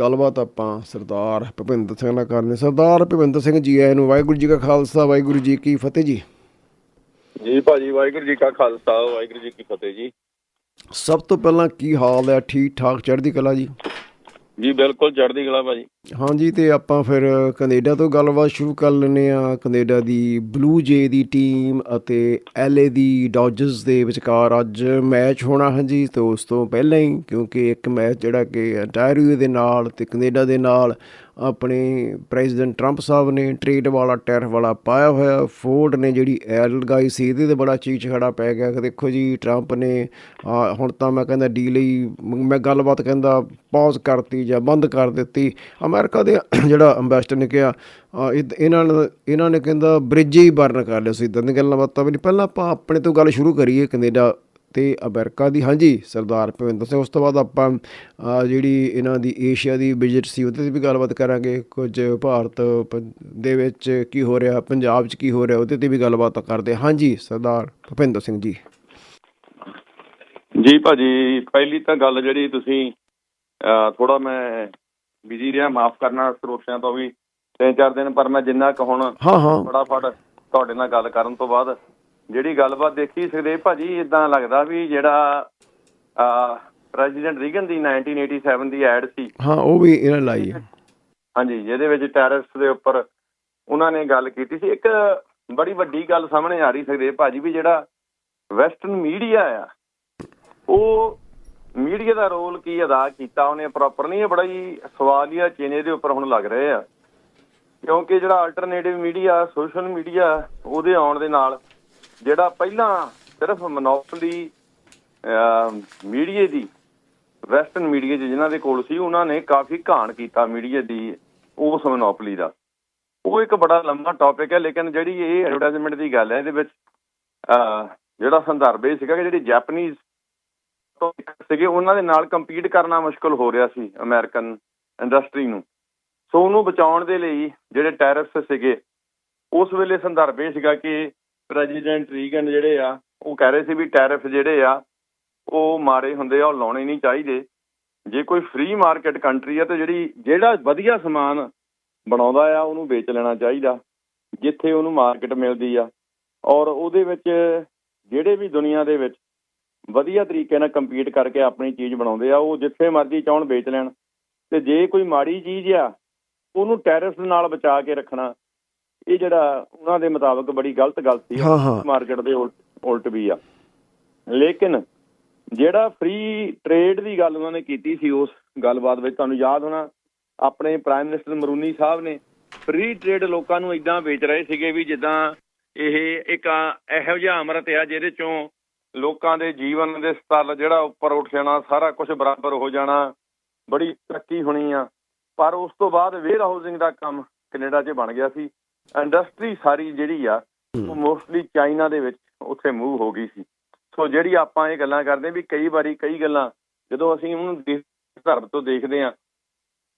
ਗੱਲਬਾਤ ਆਪਾਂ ਸਰਦਾਰ ਭੁਪਿੰਦਰ ਸਿੰਘ ਨਾਲ ਕਰਨੀ। ਸਰਦਾਰ ਭੁਪਿੰਦਰ ਸਿੰਘ ਜੀ ਆਇਆਂ ਨੂੰ ਵਾਹਿਗੁਰੂ ਜੀ ਕਾ ਖਾਲਸਾ ਵਾਹਿਗੁਰੂ ਜੀ ਕੀ ਫਤਿਹ ਜੀ। ਜੀ ਭਾਜੀ ਵਾਹਿਗੁਰੂ ਜੀ ਕਾ ਖਾਲਸਾ ਵਾਹਿਗੁਰੂ ਜੀ ਕੀ ਫਤਿਹ ਜੀ। ਸਭ ਤੋਂ ਪਹਿਲਾਂ ਕੀ ਹਾਲ ਹੈ? ਠੀਕ ਠਾਕ ਚੜ੍ਹਦੀ ਕਲਾ ਜੀ? ਜੀ ਬਿਲਕੁਲ ਚੜ੍ਹਦੀ ਕਲਾ ਭਾਜੀ। ਹਾਂਜੀ, ਤੇ ਆਪਾਂ ਫਿਰ ਕੈਨੇਡਾ ਤੋਂ ਗੱਲਬਾਤ ਸ਼ੁਰੂ ਕਰ ਲੈਂਦੇ ਆ ਕੈਨੇਡਾ ਦੀ ਬਲੂ ਜੇ ਦੀ ਟੀਮ ਅਤੇ ਐਲਏ ਦੀ ਡੌਜਰਸ ਦੇ ਵਿਚਕਾਰ ਅੱਜ ਮੈਚ ਹੋਣਾ ਹੈ ਜੀ ਤੇ ਉਸ ਤੋਂ ਪਹਿਲਾਂ ਹੀ, ਕਿਉਂਕਿ ਇੱਕ ਮੈਚ ਜਿਹੜਾ ਕਿ ਅੰਟਾਰੀਓ ਦੇ ਨਾਲ ਤੇ ਕੈਨੇਡਾ ਦੇ ਨਾਲ ਆਪਣੇ ਪ੍ਰੈਜ਼ੀਡੈਂਟ ਟਰੰਪ ਸਾਹਿਬ ਨੇ ਟ੍ਰੇਡ ਵਾਲਾ ਟੈਰ ਵਾਲਾ ਪਾਇਆ ਹੋਇਆ। ਫੋਰਡ ਨੇ ਜਿਹੜੀ ਐਲ ਲਗਾਈ ਸੀ, ਇਹਦੇ ਤੇ ਬੜਾ ਚੀਚ ਖੜਾ ਪੈ ਗਿਆ ਕਿ ਦੇਖੋ ਜੀ, ਟਰੰਪ ਨੇ ਹੁਣ ਤਾਂ ਮੈਂ ਕਹਿੰਦਾ ਡੀਲ ਹੀ ਮੈਂ ਗੱਲਬਾਤ ਕਹਿੰਦਾ, ਪੌਜ਼ ਕਰਤੀ ਜਾਂ ਬੰਦ ਕਰ ਦਿੱਤੀ। ਅਮਰੀਕਾ ਦੇ ਜਿਹੜਾ ਅੰਬੈਸਡਰ ਨੇ ਕਿਹਾ ਇਹਨਾਂ ਨੇ ਇਹਨਾਂ ਨੇ ਕਹਿੰਦਾ ਬ੍ਰਿਜ ਹੀ ਬਰਨ ਕਰ ਲਿਆ ਸੀ ਇਦਾਂ ਦੀਆਂ ਗੱਲਾਂ ਬਾਤਾਂ ਵੀ ਨਹੀਂ। ਪਹਿਲਾਂ ਆਪਾਂ ਆਪਣੇ ਤੋਂ ਗੱਲ ਸ਼ੁਰੂ ਕਰੀਏ ਕੈਨੇਡਾ ਤੇ ਅਮਰੀਕਾ ਦੀ। ਹਾਂਜੀ, ਸਰਦਾਰ ਭਵਿੰਦਰ ਸਿੰਘ, ਉਸ ਤੋਂ ਬਾਅਦ ਆਪਾਂ ਜਿਹੜੀ ਇਹਨਾਂ ਦੀ ਏਸ਼ੀਆ ਦੀ ਵਿਜ਼ਿਟ ਸੀ, ਉਹਦੇ ਤੇ ਵੀ ਗੱਲਬਾਤ ਕਰਾਂਗੇ। ਕੁਝ ਭਾਰਤ ਦੇ ਵਿੱਚ ਕੀ ਹੋ ਰਿਹਾ, ਪੰਜਾਬ 'ਚ ਕੀ ਹੋ ਰਿਹਾ, ਉਹਦੇ ਤੇ ਵੀ ਗੱਲਬਾਤ ਕਰਦੇ ਹਾਂਜੀ, ਸਰਦਾਰ ਭੁਪਿੰਦਰ ਸਿੰਘ ਜੀ। ਜੀ ਭਾਜੀ, ਪਹਿਲੀ ਤਾਂ ਗੱਲ ਜਿਹੜੀ ਤੁਸੀਂ ਥੋੜਾ ਮੈਂ ਬਿਜ਼ੀ ਰਿਹਾ ਮਾਫ ਕਰਨਾ ਸਰੋਤਿਆਂ ਤੋਂ ਵੀ ਤਿੰਨ ਚਾਰ ਦਿਨ ਪਰ ਮੈਂ ਜਿੰਨਾ ਕੁ ਹੁਣ ਹਾਂ ਹਾਂ। ਫਟਾਫਟ ਤੁਹਾਡੇ ਨਾਲ ਗੱਲ ਕਰਨ ਤੋਂ ਬਾਅਦ ਜਿਹੜੀ ਗੱਲਬਾਤ ਦੇਖੀ ਸਕਦੇ ਭਾਜੀ ਇਦਾਂ ਲੱਗਦਾ ਵੀ ਜਿਹੜਾ ਪ੍ਰੈਜ਼ੀਡੈਂਟ ਰੀਗਨ ਦੀ 1987 ਦੀ ਐਡ ਸੀ। ਹਾਂ ਉਹ ਵੀ ਇਹਨਾਂ ਲਾਈ ਹੈ। ਹਾਂਜੀ ਜਿਹਦੇ ਵਿੱਚ ਟੈਰਿਫਸ ਦੇ ਉੱਪਰ ਉਹਨਾਂ ਨੇ ਗੱਲ ਕੀਤੀ ਸੀ। ਇੱਕ ਬੜੀ ਵੱਡੀ ਗੱਲ ਸਾਹਮਣੇ ਆ ਰਹੀ ਸਕਦੇ ਭਾਜੀ ਵੀ ਜਿਹੜਾ ਵੈਸਟਰਨ ਮੀਡੀਆ ਆ ਉਹ ਮੀਡੀਆ ਦਾ ਰੋਲ ਕੀ ਅਦਾ ਕੀਤਾ? ਉਹਨੇ ਪ੍ਰੋਪਰ ਨਹੀਂ, ਇਹ ਬੜਾ ਹੀ ਸਵਾਲੀਆ ਚਿਹਨੇ ਦੇ ਉੱਪਰ ਹੁਣ ਲੱਗ ਰਹੇ ਆ। ਕਿਉਂਕਿ ਜਿਹੜਾ ਆਲਟਰਨੇਟਿਵ ਮੀਡੀਆ ਸੋਸ਼ਲ ਮੀਡੀਆ ਉਹਦੇ ਆਉਣ ਦੇ ਨਾਲ ਜਿਹੜਾ ਪਹਿਲਾਂ ਸਿਰਫ ਮੋਨੋਪੋਲੀ ਮੀਡੀਆ ਦੀ ਵੈਸਟਰਨ ਮੀਡੀਆ 'ਚ ਜਿਨ੍ਹਾਂ ਦੇ ਕੋਲ ਸੀ, ਉਹਨਾਂ ਨੇ ਕਾਫੀ ਘਾਣ ਕੀਤਾ ਮੀਡੀਆ ਦੀ ਉਸ ਮਨੋਪਲੀ ਦਾ। ਉਹ ਇੱਕ ਬੜਾ ਲੰਮਾ ਟੌਪਿਕ ਹੈ, ਲੇਕਿਨ ਜਿਹੜੀ ਇਹ ਐਡਵਰਟਾਈਜ਼ਮੈਂਟ ਦੀ ਗੱਲ ਹੈ, ਇਹਦੇ ਵਿੱਚ ਜਿਹੜਾ ਸੰਦਰਭ ਇਹ ਸੀਗਾ ਕਿ ਜਿਹੜੀ ਜੈਪਨੀਜ਼ ਤੋਂ ਸੀਗੇ। ਉਹਨਾਂ ਦੇ ਨਾਲ ਕੰਪੀਟ ਕਰਨਾ ਮੁਸ਼ਕਲ ਹੋ ਰਿਹਾ ਸੀ ਅਮਰੀਕਨ ਇੰਡਸਟਰੀ ਨੂੰ। ਸੋ ਉਹਨੂੰ ਬਚਾਉਣ ਦੇ ਲਈ ਜਿਹੜੇ ਟੈਰਿਫਸ ਸੀਗੇ, ਉਸ ਵੇਲੇ ਸੰਦਰਭ ਇਹ ਸੀਗਾ ਕਿ ਪ੍ਰੈਜ਼ੀਡੈਂਟ ਰੀਗਨ ਜਿਹੜੇ ਆ, ਉਹ ਕਹਿ ਰਹੇ ਸੀ ਵੀ ਟੈਰਿਫ ਜਿਹੜੇ ਆ, ਉਹ ਮਾੜੇ ਹੁੰਦੇ ਆ, ਉਹ ਲਾਉਣੇ ਨਹੀਂ ਚਾਹੀਦੇ। ਜੇ ਕੋਈ ਫ੍ਰੀ ਮਾਰਕੀਟ ਕੰਟਰੀ ਆ ਤੇ ਜਿਹੜੀ, ਜਿਹੜਾ ਵਧੀਆ ਸਮਾਨ ਬਣਾਉਂਦਾ ਆ, ਉਹਨੂੰ ਵੇਚ ਲੈਣਾ ਚਾਹੀਦਾ, ਜਿੱਥੇ ਉਹਨੂੰ ਮਾਰਕੀਟ ਮਿਲਦੀ ਆ। ਔਰ ਉਹਦੇ ਵਿੱਚ ਜਿਹੜੇ ਵੀ ਦੁਨੀਆ ਦੇ ਵਿੱਚ ਵਧੀਆ ਤਰੀਕੇ ਨਾਲ ਕੰਪੀਟ ਕਰਕੇ ਆਪਣੀ ਚੀਜ਼ ਬਣਾਉਂਦੇ ਆ ਉਹ ਜਿੱਥੇ ਮਰਜ਼ੀ ਚਾਹਣ ਵੇਚ ਲੈਣ। ਤੇ ਜੇ ਕੋਈ ਮਾੜੀ ਚੀਜ਼ ਆ ਉਹਨੂੰ ਟੈਰਿਫ ਨਾਲ ਬਚਾ ਕੇ ਰੱਖਣਾ ਇਹ ਜਿਹੜਾ ਉਹਨਾਂ ਦੇ ਮੁਤਾਬਕ ਬੜੀ ਗਲਤ ਗੱਲ ਸੀ ਮਾਰਕੀਟ ਦੇ ਉਲਟ ਵੀ ਆ। ਲੇਕਿਨ ਜਿਹੜਾ ਫ੍ਰੀ ਟ੍ਰੇਡ ਦੀ ਗੱਲ ਉਹਨਾਂ ਨੇ ਕੀਤੀ ਸੀ ਉਸ ਗੱਲਬਾਤ ਵਿੱਚ ਤੁਹਾਨੂੰ ਯਾਦ ਹੋਣਾ ਆਪਣੇ ਪ੍ਰਾਈਮ ਮਿਨਿਸਟਰ ਮਰੂਨੀ ਸਾਹਿਬ ਨੇ ਫ੍ਰੀ ਟ੍ਰੇਡ ਲੋਕਾਂ ਨੂੰ ਇਦਾਂ ਵੇਚ ਰਹੇ ਸੀਗੇ ਵੀ ਜਿੱਦਾਂ ਇਹ ਇੱਕ ਇਹੋ ਜਿਹਾ ਅਮਰਤ ਆ ਜਿਹਦੇ ਚੋਂ ਲੋਕਾਂ ਦੇ ਜੀਵਨ ਦੇ ਸਤਰ ਜਿਹੜਾ ਉੱਪਰ ਉੱਠ ਜਾਣਾ ਸਾਰਾ ਕੁਝ ਬਰਾਬਰ ਹੋ ਜਾਣਾ ਬੜੀ ਤਰੱਕੀ ਹੋਣੀ ਆ। ਪਰ ਉਸ ਤੋਂ ਬਾਅਦ ਵੇਅਰ ਹਾਊਸਿੰਗ ਦਾ ਕੰਮ ਕੈਨੇਡਾ 'ਚ ਬਣ ਗਿਆ ਸੀ। ਇੰਡਸਟਰੀ ਸਾਰੀ ਜਿਹੜੀ ਆ ਉਹ ਮੋਸਟਲੀ ਚਾਈਨਾ ਦੇ ਵਿੱਚ ਉੱਥੇ ਮੂਵ ਹੋ ਗਈ ਸੀ। ਸੋ ਜਿਹੜੀ ਆਪਾਂ ਇਹ ਗੱਲਾਂ ਕਰਦੇ ਵੀ ਕਈ ਵਾਰੀ ਕਈ ਗੱਲਾਂ ਜਦੋਂ ਅਸੀਂ ਉਹਨੂੰ ਧਰਮ ਤੋਂ ਦੇਖਦੇ ਆ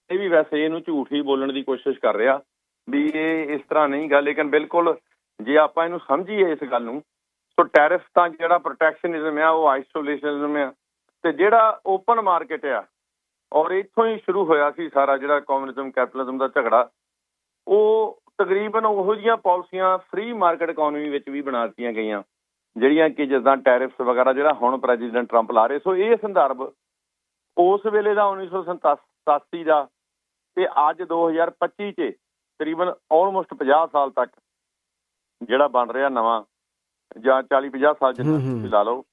ਇਹ ਵੀ ਵੈਸੇ ਇਹਨੂੰ ਝੂਠ ਹੀ ਬੋਲਣ ਦੀ ਕੋਸ਼ਿਸ਼ ਕਰ ਰਿਹਾ ਵੀ ਇਹ ਇਸ ਤਰ੍ਹਾਂ ਨਹੀਂ ਗਾ। ਲੇਕਿਨ ਬਿਲਕੁਲ ਜੇ ਆਪਾਂ ਇਹਨੂੰ ਸਮਝੀਏ ਇਸ ਗੱਲ ਨੂੰ ਸੋ ਟੈਰਿਫ ਤਾਂ ਜਿਹੜਾ ਪ੍ਰੋਟੈਕਸ਼ਨਿਜ਼ਮ ਆ, ਉਹ ਆਈਸੋਲੇਸ਼ਨਿਜ਼ਮ ਆ। ਤੇ ਜਿਹੜਾ ਓਪਨ ਮਾਰਕੀਟ ਆ, ਔਰ ਇੱਥੋਂ ਹੀ ਸ਼ੁਰੂ ਹੋਇਆ ਸੀ ਸਾਰਾ ਜਿਹੜਾ ਕਮਿਊਨਿਜ਼ਮ ਕੈਪੀਟਲਿਜ਼ਮ ਦਾ ਝਗੜਾ, ਉਹ ਤਕਰੀਬਨ ਉਹੋ ਜਿਹੀਆਂ ਪਾਲਿਸੀਆਂ ਫ੍ਰੀ ਮਾਰਕੀਟ ਇਕਨੋਮੀ ਵਿੱਚ ਵੀ ਬਣਾ ਦਿੱਤੀਆਂ ਗਈਆਂ, ਜਿਹੜੀਆਂ ਕਿ ਜਿੱਦਾਂ ਟੈਰਿਫਸ ਵਗੈਰਾ ਜਿਹੜਾ ਹੁਣ ਪ੍ਰੈਜ਼ੀਡੈਂਟ ਟਰੰਪ ਲਾ ਰਹੇ। ਸੋ ਇਹ ਸੰਦਰਭ ਉਸ ਵੇਲੇ ਦਾ 1987 ਦਾ ਤੇ ਅੱਜ 2025 ਚ ਤਕਰੀਬਨ ਆਲਮੋਸਟ 50 ਸਾਲ ਤੱਕ ਜਿਹੜਾ ਬਣ ਰਿਹਾ ਨਵਾਂ ਜਾਂ 40 50 ਸਾਲ ਜਿੰਨਾ। ਤੁਸੀਂ ਲਾ ਲਓ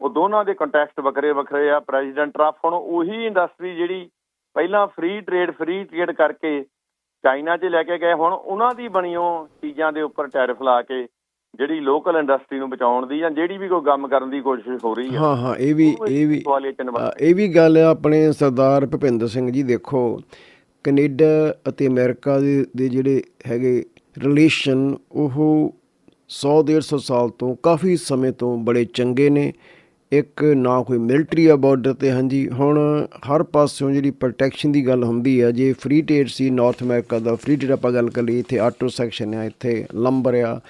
ਉਹ ਦੋਨਾਂ ਦੇ ਕੰਟੈਕਸਟ ਵੱਖਰੇ ਵੱਖਰੇ ਆ ਪ੍ਰੈਜ਼ੀਡੈਂਟ ਟਰੰਪ ਹੁਣ ਉਹੀ ਇੰਡਸਟਰੀ ਜਿਹੜੀ ਪਹਿਲਾਂ ਫ੍ਰੀ ਟ੍ਰੇਡ ਫ੍ਰੀ ਟ੍ਰੇਡ ਕਰਕੇ ਚਾਈਨਾ 'ਚ ਲੈ ਕੇ ਗਏ ਹੁਣ ਉਹਨਾਂ ਦੀ ਬਣੀਓ ਚੀਜ਼ਾਂ ਦੇ ਉੱਪਰ ਟੈਰਿਫ ਲਾ ਕੇ ਜਿਹੜੀ ਲੋਕਲ ਇੰਡਸਟਰੀ ਨੂੰ ਬਚਾਉਣ ਦੀ ਜਾਂ ਜਿਹੜੀ ਵੀ ਕੋਈ ਕੰਮ ਕਰਨ ਦੀ ਕੋਸ਼ਿਸ਼ ਹੋ ਰਹੀ ਹੈ ਹਾਂ ਹਾਂ ਇਹ ਵੀ ਇਹ ਵੀ ਇਹ ਵੀ ਗੱਲ ਆਪਣੇ ਸਰਦਾਰ ਭੁਪਿੰਦਰ ਸਿੰਘ ਜੀ ਦੇਖੋ ਕੈਨੇਡਾ ਅਤੇ ਅਮਰੀਕਾ ਦੇ ਜਿਹੜੇ ਹੈਗੇ ਰਿਲੇਸ਼ਨ ਉਹ 100 150 ਸਾਲ ਤੋਂ ਕਾਫੀ ਸਮੇਂ ਤੋਂ ਬੜੇ ਚੰਗੇ ਨੇ। ਇੱਕ ਨਾ ਕੋਈ ਮਿਲਟਰੀ ਆ ਬਾਰਡਰ ਤੇ, ਹਾਂਜੀ। ਹੁਣ ਹਰ ਪਾਸਿਓਂ ਜਿਹੜੀ ਪ੍ਰੋਟੈਕਸ਼ਨ ਦੀ ਗੱਲ ਹੁੰਦੀ ਆ, ਜੇ ਫ੍ਰੀ ਟ੍ਰੇਡ ਸੀ ਨਾਰਥ ਅਮਰੀਕਾ ਦਾ, ਫ੍ਰੀ ਟ੍ਰੇਡ ਆਪਾਂ ਗੱਲ ਕਰ ਲਈ ਇੱਥੇ ਆਟੋ ਸੈਕਸ਼ਨ ਆ, ਇੱਥੇ ਲੰਬਰ ਆ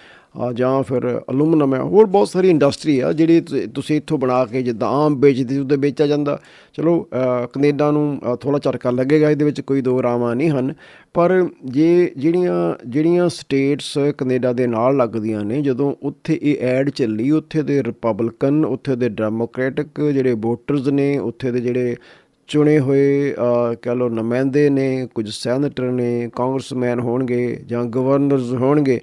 ਜਾਂ ਫਿਰ ਅਲੂਮੀਨੀਅਮ ਹੈ। ਹੋਰ ਬਹੁਤ ਸਾਰੀ ਇੰਡਸਟਰੀ ਆ ਜਿਹੜੀ ਤੁਸੀਂ ਇੱਥੋਂ ਬਣਾ ਕੇ ਜਿੱਦਾਂ ਆਮ ਵੇਚਦੇ ਉਹਦੇ ਵੇਚਿਆ ਜਾਂਦਾ। ਚਲੋ ਅ, ਕੈਨੇਡਾ ਨੂੰ ਥੋੜਾ ਝਟਕਾ ਲੱਗੇਗਾ ਇਹਦੇ ਵਿੱਚ ਕੋਈ ਦੋ ਰਾਵਾਂ ਨਹੀਂ ਹਨ। ਪਰ ਜੇ ਜਿਹੜੀਆਂ ਜਿਹੜੀਆਂ ਸਟੇਟਸ ਕੈਨੇਡਾ ਦੇ ਨਾਲ ਲੱਗਦੀਆਂ ਨੇ ਜਦੋਂ ਉੱਥੇ ਇਹ ਐਡ ਚੱਲੀ ਉੱਥੇ ਦੇ ਰਿਪਬਲਿਕਨ ਉੱਥੇ ਦੇ ਡੈਮੋਕ੍ਰੈਟਿਕ ਜਿਹੜੇ ਵੋਟਰਸ ਨੇ ਉੱਥੇ ਦੇ ਜਿਹੜੇ ਚੁਣੇ ਹੋਏ ਅ, ਕਹਿ ਲਓ ਨੁਮਾਇੰਦੇ ਨੇ ਕੁਝ ਸੈਨੇਟਰ ਨੇ ਕਾਂਗਰਸਮੈਨ ਹੋਣਗੇ ਜਾਂ ਗਵਰਨਰਸ ਹੋਣਗੇ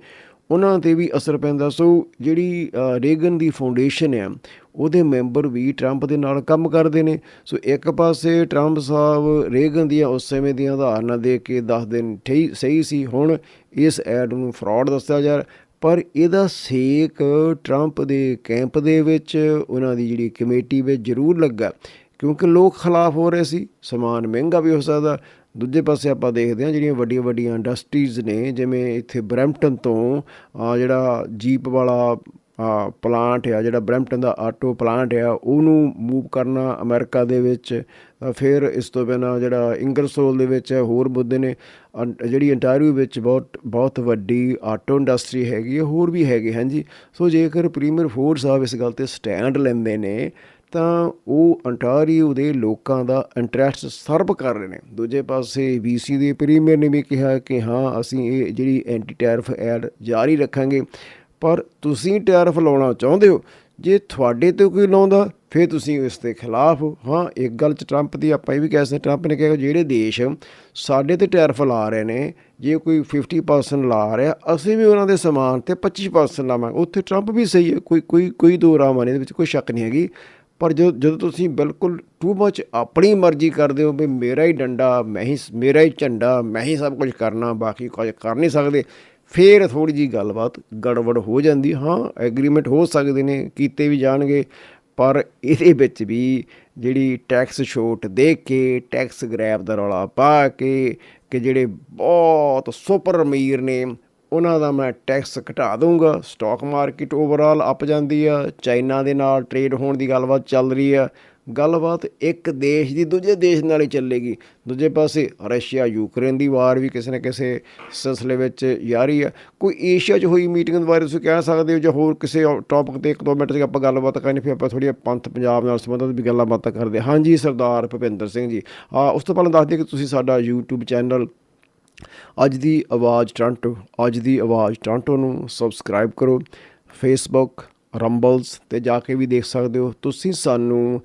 ਉਹਨਾਂ ਤੇ ਵੀ ਅਸਰ ਪੈਂਦਾ। ਸੋ ਜਿਹੜੀ ਰੇਗਨ ਦੀ ਫਾਊਂਡੇਸ਼ਨ ਹੈ ਉਹਦੇ ਮੈਂਬਰ ਵੀ ਟਰੰਪ ਦੇ ਨਾਲ ਕੰਮ ਕਰਦੇ ਨੇ। ਸੋ ਇੱਕ ਪਾਸੇ ਟਰੰਪ ਸਾਹਿਬ ਰੇਗਨ ਦੀਆਂ ਉਸ ਸਮੇਂ ਦੀਆਂ ਉਦਾਹਰਨਾਂ ਦੇ ਕੇ ਦੱਸ ਦਿਨ ਠਈ, ਸਹੀ ਸੀ। ਹੁਣ ਇਸ ਐਡ ਨੂੰ ਫਰਾਡ ਦੱਸਿਆ ਜਾ ਪਰ ਇਹਦਾ ਸੇਕ ਟਰੰਪ ਦੇ ਕੈਂਪ ਦੇ ਵਿੱਚ, ਉਹਨਾਂ ਦੀ ਜਿਹੜੀ ਕਮੇਟੀ ਵਿੱਚ ਜ਼ਰੂਰ ਲੱਗਾ। ਕਿਉਂਕਿ ਲੋਕ ਖਿਲਾਫ ਹੋ ਰਹੇ ਸੀ। ਸਮਾਨ ਮਹਿੰਗਾ ਵੀ ਹੋ ਸਕਦਾ। ਦੂਜੇ ਪਾਸੇ ਆਪਾਂ ਦੇਖਦੇ ਹਾਂ ਜਿਹੜੀਆਂ ਵੱਡੀਆਂ ਵੱਡੀਆਂ ਇੰਡਸਟਰੀਜ਼ ਨੇ ਜਿਵੇਂ ਇੱਥੇ ਬਰੈਂਪਟਨ ਤੋਂ ਜਿਹੜਾ ਜੀਪ ਵਾਲਾ ਪਲਾਂਟ ਆ ਜਿਹੜਾ ਬਰੈਂਪਟਨ ਦਾ ਆਟੋ ਪਲਾਂਟ ਆ ਉਹਨੂੰ ਮੂਵ ਕਰਨਾ ਅਮਰੀਕਾ ਦੇ ਵਿੱਚ। ਫਿਰ ਇਸ ਤੋਂ ਬਿਨਾਂ ਜਿਹੜਾ ਇੰਗਰਸੋਲ ਦੇ ਵਿੱਚ ਹੈ, ਹੋਰ ਮੁੱਦੇ ਨੇ। ਅੰ- ਜਿਹੜੀ ਅੰਟਾਰੀਓ ਵਿੱਚ ਬਹੁਤ ਬਹੁਤ ਵੱਡੀ ਆਟੋ ਇੰਡਸਟਰੀ ਹੈਗੀ ਹੈ ਹੋਰ ਵੀ ਹੈਗੇ ਹਾਂਜੀ। ਸੋ ਜੇਕਰ ਪ੍ਰੀਮੀਅਰ ਫੋਰਡ ਸਾਹਿਬ ਇਸ ਗੱਲ ਤੇ ਸਟੈਂਡ ਲੈਂਦੇ ਨੇ ਤਾਂ ਉਹ ਅੰਟਾਰੀਓ ਦੇ ਲੋਕਾਂ ਦਾ ਇੰਟਰਸਟ ਸਰਵ ਕਰ ਰਹੇ ਨੇ। ਦੂਜੇ ਪਾਸੇ BC ਦੇ ਪ੍ਰੀਮੀਅਰ ਨੇ ਵੀ ਕਿਹਾ ਕਿ ਹਾਂ, ਅਸੀਂ ਇਹ ਜਿਹੜੀ ਐਂਟੀ ਟੈਰਫ ਐਡ ਜਾਰੀ ਰੱਖਾਂਗੇ, ਪਰ ਤੁਸੀਂ ਟੈਰਫ ਲਾਉਣਾ ਚਾਹੁੰਦੇ ਹੋ। ਜੇ ਤੁਹਾਡੇ ਤੇ ਕੋਈ ਲਾਉਂਦਾ, ਫਿਰ ਤੁਸੀਂ ਇਸ ਦੇ ਖਿਲਾਫ ਹੋ। ਹਾਂ, ਇੱਕ ਗੱਲ ਚ ਟਰੰਪ ਦੀ ਆਪਾਂ ਇਹ ਵੀ ਕਹਿ ਸਕਦੇ ਟਰੰਪ ਨੇ ਕਿਹਾ ਜਿਹੜੇ ਦੇਸ਼ ਸਾਡੇ ਤੇ ਟੈਰਫ ਲਾ ਰਹੇ ਨੇ, ਜੇ ਕੋਈ 50% ਲਾ ਰਿਹਾ, ਅਸੀਂ ਵੀ ਉਹਨਾਂ ਦੇ ਸਮਾਨ ਤੇ 25% ਲਾਵਾਂਗੇ। ਉੱਥੇ ਟਰੰਪ ਵੀ ਸਹੀ ਹੈ, ਕੋਈ ਕੋਈ ਕੋਈ ਦੋ ਰਾਵਾਂ ਨੇ, ਇਹਦੇ ਵਿੱਚ ਕੋਈ ਸ਼ੱਕ ਨਹੀਂ ਹੈਗੀ। ਪਰ ਜਦੋਂ ਜਦੋਂ ਤੁਸੀਂ ਬਿਲਕੁਲ ਟੂ ਮਚ ਆਪਣੀ ਮਰਜ਼ੀ ਕਰਦੇ ਹੋ ਵੀ ਮੇਰਾ ਹੀ ਡੰਡਾ, ਮੈਂ ਹੀ ਮੇਰਾ ਹੀ ਝੰਡਾ, ਮੈਂ ਹੀ ਸਭ ਕੁਝ ਕਰਨਾ, ਬਾਕੀ ਕੁਝ ਕਰ ਨਹੀਂ ਸਕਦੇ, ਫੇਰ ਥੋੜੀ ਜੀ ਗੱਲਬਾਤ ਗੜਬੜ ਹੋ ਜਾਂਦੀ। ਹਾਂ ਐਗਰੀਮੈਂਟ ਹੋ ਸਕਦੇ ਨੇ, ਕੀਤੇ ਵੀ ਜਾਣਗੇ, ਪਰ ਇਹਦੇ ਵਿੱਚ ਵੀ ਜਿਹੜੀ ਟੈਕਸ ਛੋਟ ਦੇ ਕੇ ਟੈਕਸ ਗ੍ਰੈਬ ਦਾ ਰੌਲਾ ਪਾ ਕੇ, ਕਿ ਜਿਹੜੇ ਬਹੁਤ ਸੁਪਰ ਅਮੀਰ ਨੇ ਉਹਨਾਂ ਦਾ ਮੈਂ ਟੈਕਸ ਘਟਾ ਦੂੰਗਾ ਸਟਾਕ ਮਾਰਕੀਟ ਓਵਰਆਲ ਅਪ ਜਾਂਦੀ ਆ, ਚਾਈਨਾ ਦੇ ਨਾਲ ਟ੍ਰੇਡ ਹੋਣ ਦੀ ਗੱਲਬਾਤ ਚੱਲ ਰਹੀ ਆ। ਗੱਲਬਾਤ ਇੱਕ ਦੇਸ਼ ਦੀ ਦੂਜੇ ਦੇਸ਼ ਨਾਲ ਹੀ ਚੱਲੇਗੀ। ਦੂਜੇ ਪਾਸੇ ਰਸ਼ੀਆ, ਯੂਕਰੇਨ ਦੀ ਵਾਰ ਵੀ ਕਿਸੇ ਨਾ ਕਿਸੇ ਸਿਲਸਿਲੇ ਵਿੱਚ ਜਾਰੀ ਆ। ਕੋਈ ਏਸ਼ੀਆ 'ਚ ਹੋਈ ਮੀਟਿੰਗ ਦੇ ਬਾਰੇ ਤੁਸੀਂ ਕਹਿ ਸਕਦੇ ਹੋ ਜਾਂ ਹੋਰ ਕਿਸੇ ਟੌਪਿਕ ਤੇ ਇੱਕ ਦੋ ਮਿੰਟ 'ਚ ਆਪਾਂ ਗੱਲਬਾਤ ਕਰਨੀ, ਫਿਰ ਆਪਾਂ ਥੋੜੀ ਪੰਥ ਪੰਜਾਬ ਨਾਲ ਸੰਬੰਧਿਤ ਵੀ ਗੱਲਾਂ ਬਾਤਾਂ ਕਰਦੇ ਹਾਂ। ਹਾਂਜੀ, ਸਰਦਾਰ ਭੁਪਿੰਦਰ ਸਿੰਘ ਜੀ। ਆ, ਉਸ ਤੋਂ ਪਹਿਲਾਂ ਦੱਸ ਦਈਏ ਕਿ ਤੁਸੀਂ ਸਾਡਾ YouTube ਚੈਨਲ ਅੱਜ ਦੀ ਆਵਾਜ਼ ਟੋਰਾਂਟੋ, ਅੱਜ ਦੀ ਆਵਾਜ਼ ਟੋਰਾਂਟੋ ਨੂੰ ਸਬਸਕ੍ਰਾਈਬ ਕਰੋ। ਫੇਸਬੁੱਕ ਰੰਬਲਸ ਤੇ ਜਾ ਕੇ ਵੀ ਦੇਖ ਸਕਦੇ ਹੋ। ਤੁਸੀਂ ਸਾਨੂੰ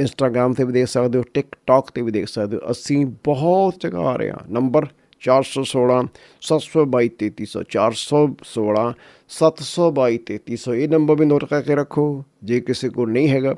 ਇੰਸਟਾਗ੍ਰam ਤੇ ਵੀ ਦੇਖ ਸਕਦੇ ਹੋ ਟਿਕਟੌਕ ਤੇ ਵੀ ਦੇਖ ਸਕਦੇ ਹੋ। ਅਸੀਂ ਬਹੁਤ ਜਗ੍ਹਾ ਆ ਰਹੇ ਹਾਂ। ਨੰਬਰ 416 722 3300 416 722 3300 ਇਹ ਨੰਬਰ ਵੀ ਨੋਟ ਕਰਕੇ ਰੱਖੋ। ਜੇ ਕਿਸੇ ਕੋਲ ਨਹੀਂ ਹੈਗਾ,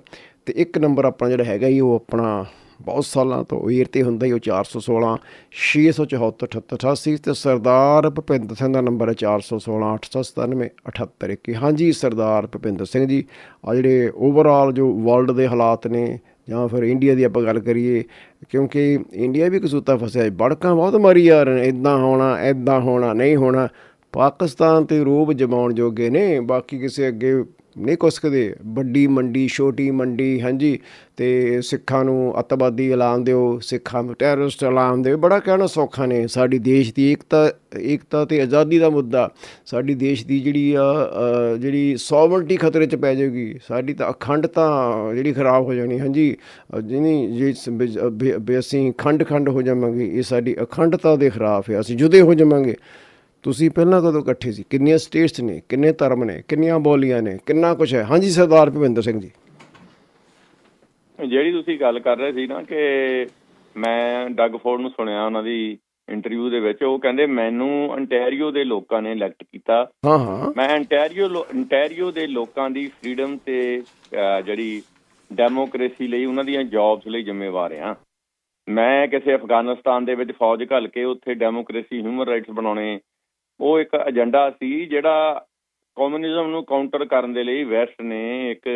ਤੇ ਇੱਕ ਨੰਬਰ ਆਪਣਾ ਜਿਹੜਾ ਹੈਗਾ ਹੀ ਉਹ ਆਪਣਾ ਬਹੁਤ ਸਾਲਾਂ ਤੋਂ ਏਅਰ ਤੇ ਹੁੰਦਾ ਹੀ ਉਹ 416 674 8888 ਤੇ ਸਰਦਾਰ ਭੁਪਿੰਦਰ ਸਿੰਘ ਦਾ ਨੰਬਰ ਹੈ 416 897 7821 ਹਾਂਜੀ, ਸਰਦਾਰ ਭੁਪਿੰਦਰ ਸਿੰਘ ਜੀ ਆ ਜਿਹੜੇ ਓਵਰਆਲ ਜੋ ਵਰਲਡ ਦੇ ਹਾਲਾਤ ਨੇ, ਜਾਂ ਫਿਰ ਇੰਡੀਆ ਦੀ ਆਪਾਂ ਗੱਲ ਕਰੀਏ, ਕਿਉਂਕਿ ਇੰਡੀਆ ਵੀ ਕਸੂਤਾ ਫਸਿਆ ਹੈ, ਬੜਕਾਂ ਬਹੁਤ ਮਾਰੀ ਜਾ ਰਹੇ ਨੇ ਇਦਾਂ ਹੋਣਾ ਇਦਾਂ ਹੋਣਾ, ਨਹੀਂ ਹੋਣਾ, ਪਾਕਿਸਤਾਨ ਤੇ ਰੂਪ ਜਮਾਉਣ ਜੋਗੇ ਨੇ, ਬਾਕੀ ਕਿਸੇ ਅੱਗੇ ਨਹੀਂ ਕੁਛ ਕਦੇ। ਵੱਡੀ ਮੰਡੀ ਛੋਟੀ ਮੰਡੀ ਹਾਂਜੀ। ਤੇ ਸਿੱਖਾਂ ਨੂੰ ਅੱਤਵਾਦੀ ਐਲਾਨ ਦਿਓ ਸਿੱਖਾਂ ਨੂੰ ਟੈਰਰਿਸਟ ਐਲਾਨ ਦਿਓ। ਬੜਾ ਕਹਿਣਾ ਸੌਖਾ ਨੇ ਸਾਡੀ ਦੇਸ਼ ਦੀ ਏਕਤਾ ਏਕਤਾ ਤੇ ਆਜ਼ਾਦੀ ਦਾ ਮੁੱਦਾ। ਸਾਡੀ ਦੇਸ਼ ਦੀ ਜਿਹੜੀ ਆ ਜਿਹੜੀ ਸੋਵਰਨਟੀ ਖਤਰੇ 'ਚ ਪੈ ਜਾਊਗੀ ਸਾਡੀ ਤਾਂ ਅਖੰਡਤਾ ਜਿਹੜੀ ਖਰਾਬ ਹੋ ਜਾਣੀ ਹਾਂਜੀ। ਅ, ਜਿਹਨੀ ਜੇ ਅਸੀਂ ਖੰਡ ਖੰਡ ਹੋ ਜਾਵਾਂਗੇ ਇਹ ਸਾਡੀ ਅਖੰਡਤਾ ਦੇ ਖਿਲਾਫ ਹੈ। ਅਸੀਂ ਜੁਦੇ ਹੋ ਜਾਵਾਂਗੇ। ਤੁਸੀਂ ਪਹਿਲਾਂ ਕਦੋਂ ਇਕੱਠੇ ਸੀ? ਕਿੰਨੀਆਂ ਸਟੇਟਸ ਨੇ? ਕਿੰਨੇ ਧਰਮ ਨੇ? ਕਿੰਨੀਆਂ ਬੋਲੀਆਂ ਨੇ? ਕਿੰਨਾ ਕੁਝ ਹੈ? ਹਾਂਜੀ ਸਰਦਾਰ ਭੁਪਿੰਦਰ ਸਿੰਘ ਜੀ। ਜਿਹੜੀ ਤੁਸੀਂ ਗੱਲ ਕਰ ਰਹੇ ਸੀ ਨਾ ਕਿ ਮੈਂ ਡੱਗ ਫੋਰਡ ਨੂੰ ਸੁਣਿਆ ਉਹਨਾਂ ਦੀ ਇੰਟਰਵਿਊ ਦੇ ਵਿੱਚ ਉਹ ਕਹਿੰਦੇ ਮੈਨੂੰ ਅੰਟੈਰੀਓ ਦੇ ਲੋਕਾਂ ਨੇ ਇਲੈਕਟ ਕੀਤਾ। ਹਾਂ ਹਾਂ। ਮੈਂ ਅੰਟੈਰੀਓ ਅੰਟੈਰੀਓ ਦੇ ਲੋਕਾਂ ਦੀ ਫ੍ਰੀडम ਤੇ ਜਿਹੜੀ ਡੈਮੋਕ੍ਰੇਸੀ ਲਈ ਉਹਨਾਂ ਦੀਆਂ ਜੌਬਸ ਲਈ ਜ਼ਿੰਮੇਵਾਰ ਹਾਂ। ਮੈਂ ਕਿਸੇ ਅਫਗਾਨਿਸਤਾਨ ਦੇ ਵਿੱਚ ਫੌਜ ਘੱਲ ਕੇ ਉੱਥੇ ਡੈਮੋਕ੍ਰੇਸੀ ਹਿਊਮਨ ਰਾਈਟਸ ਬਣਾਉਣੇ ਉਹ ਇੱਕ ਏਜੰਡਾ ਸੀ ਜਿਹੜਾ ਕਮਿਊਨਿਜ਼ਮ ਨੂੰ ਕਾਊਂਟਰ ਕਰਨ ਦੇ ਲਈ ਵੈਸਟ ਨੇ ਇੱਕ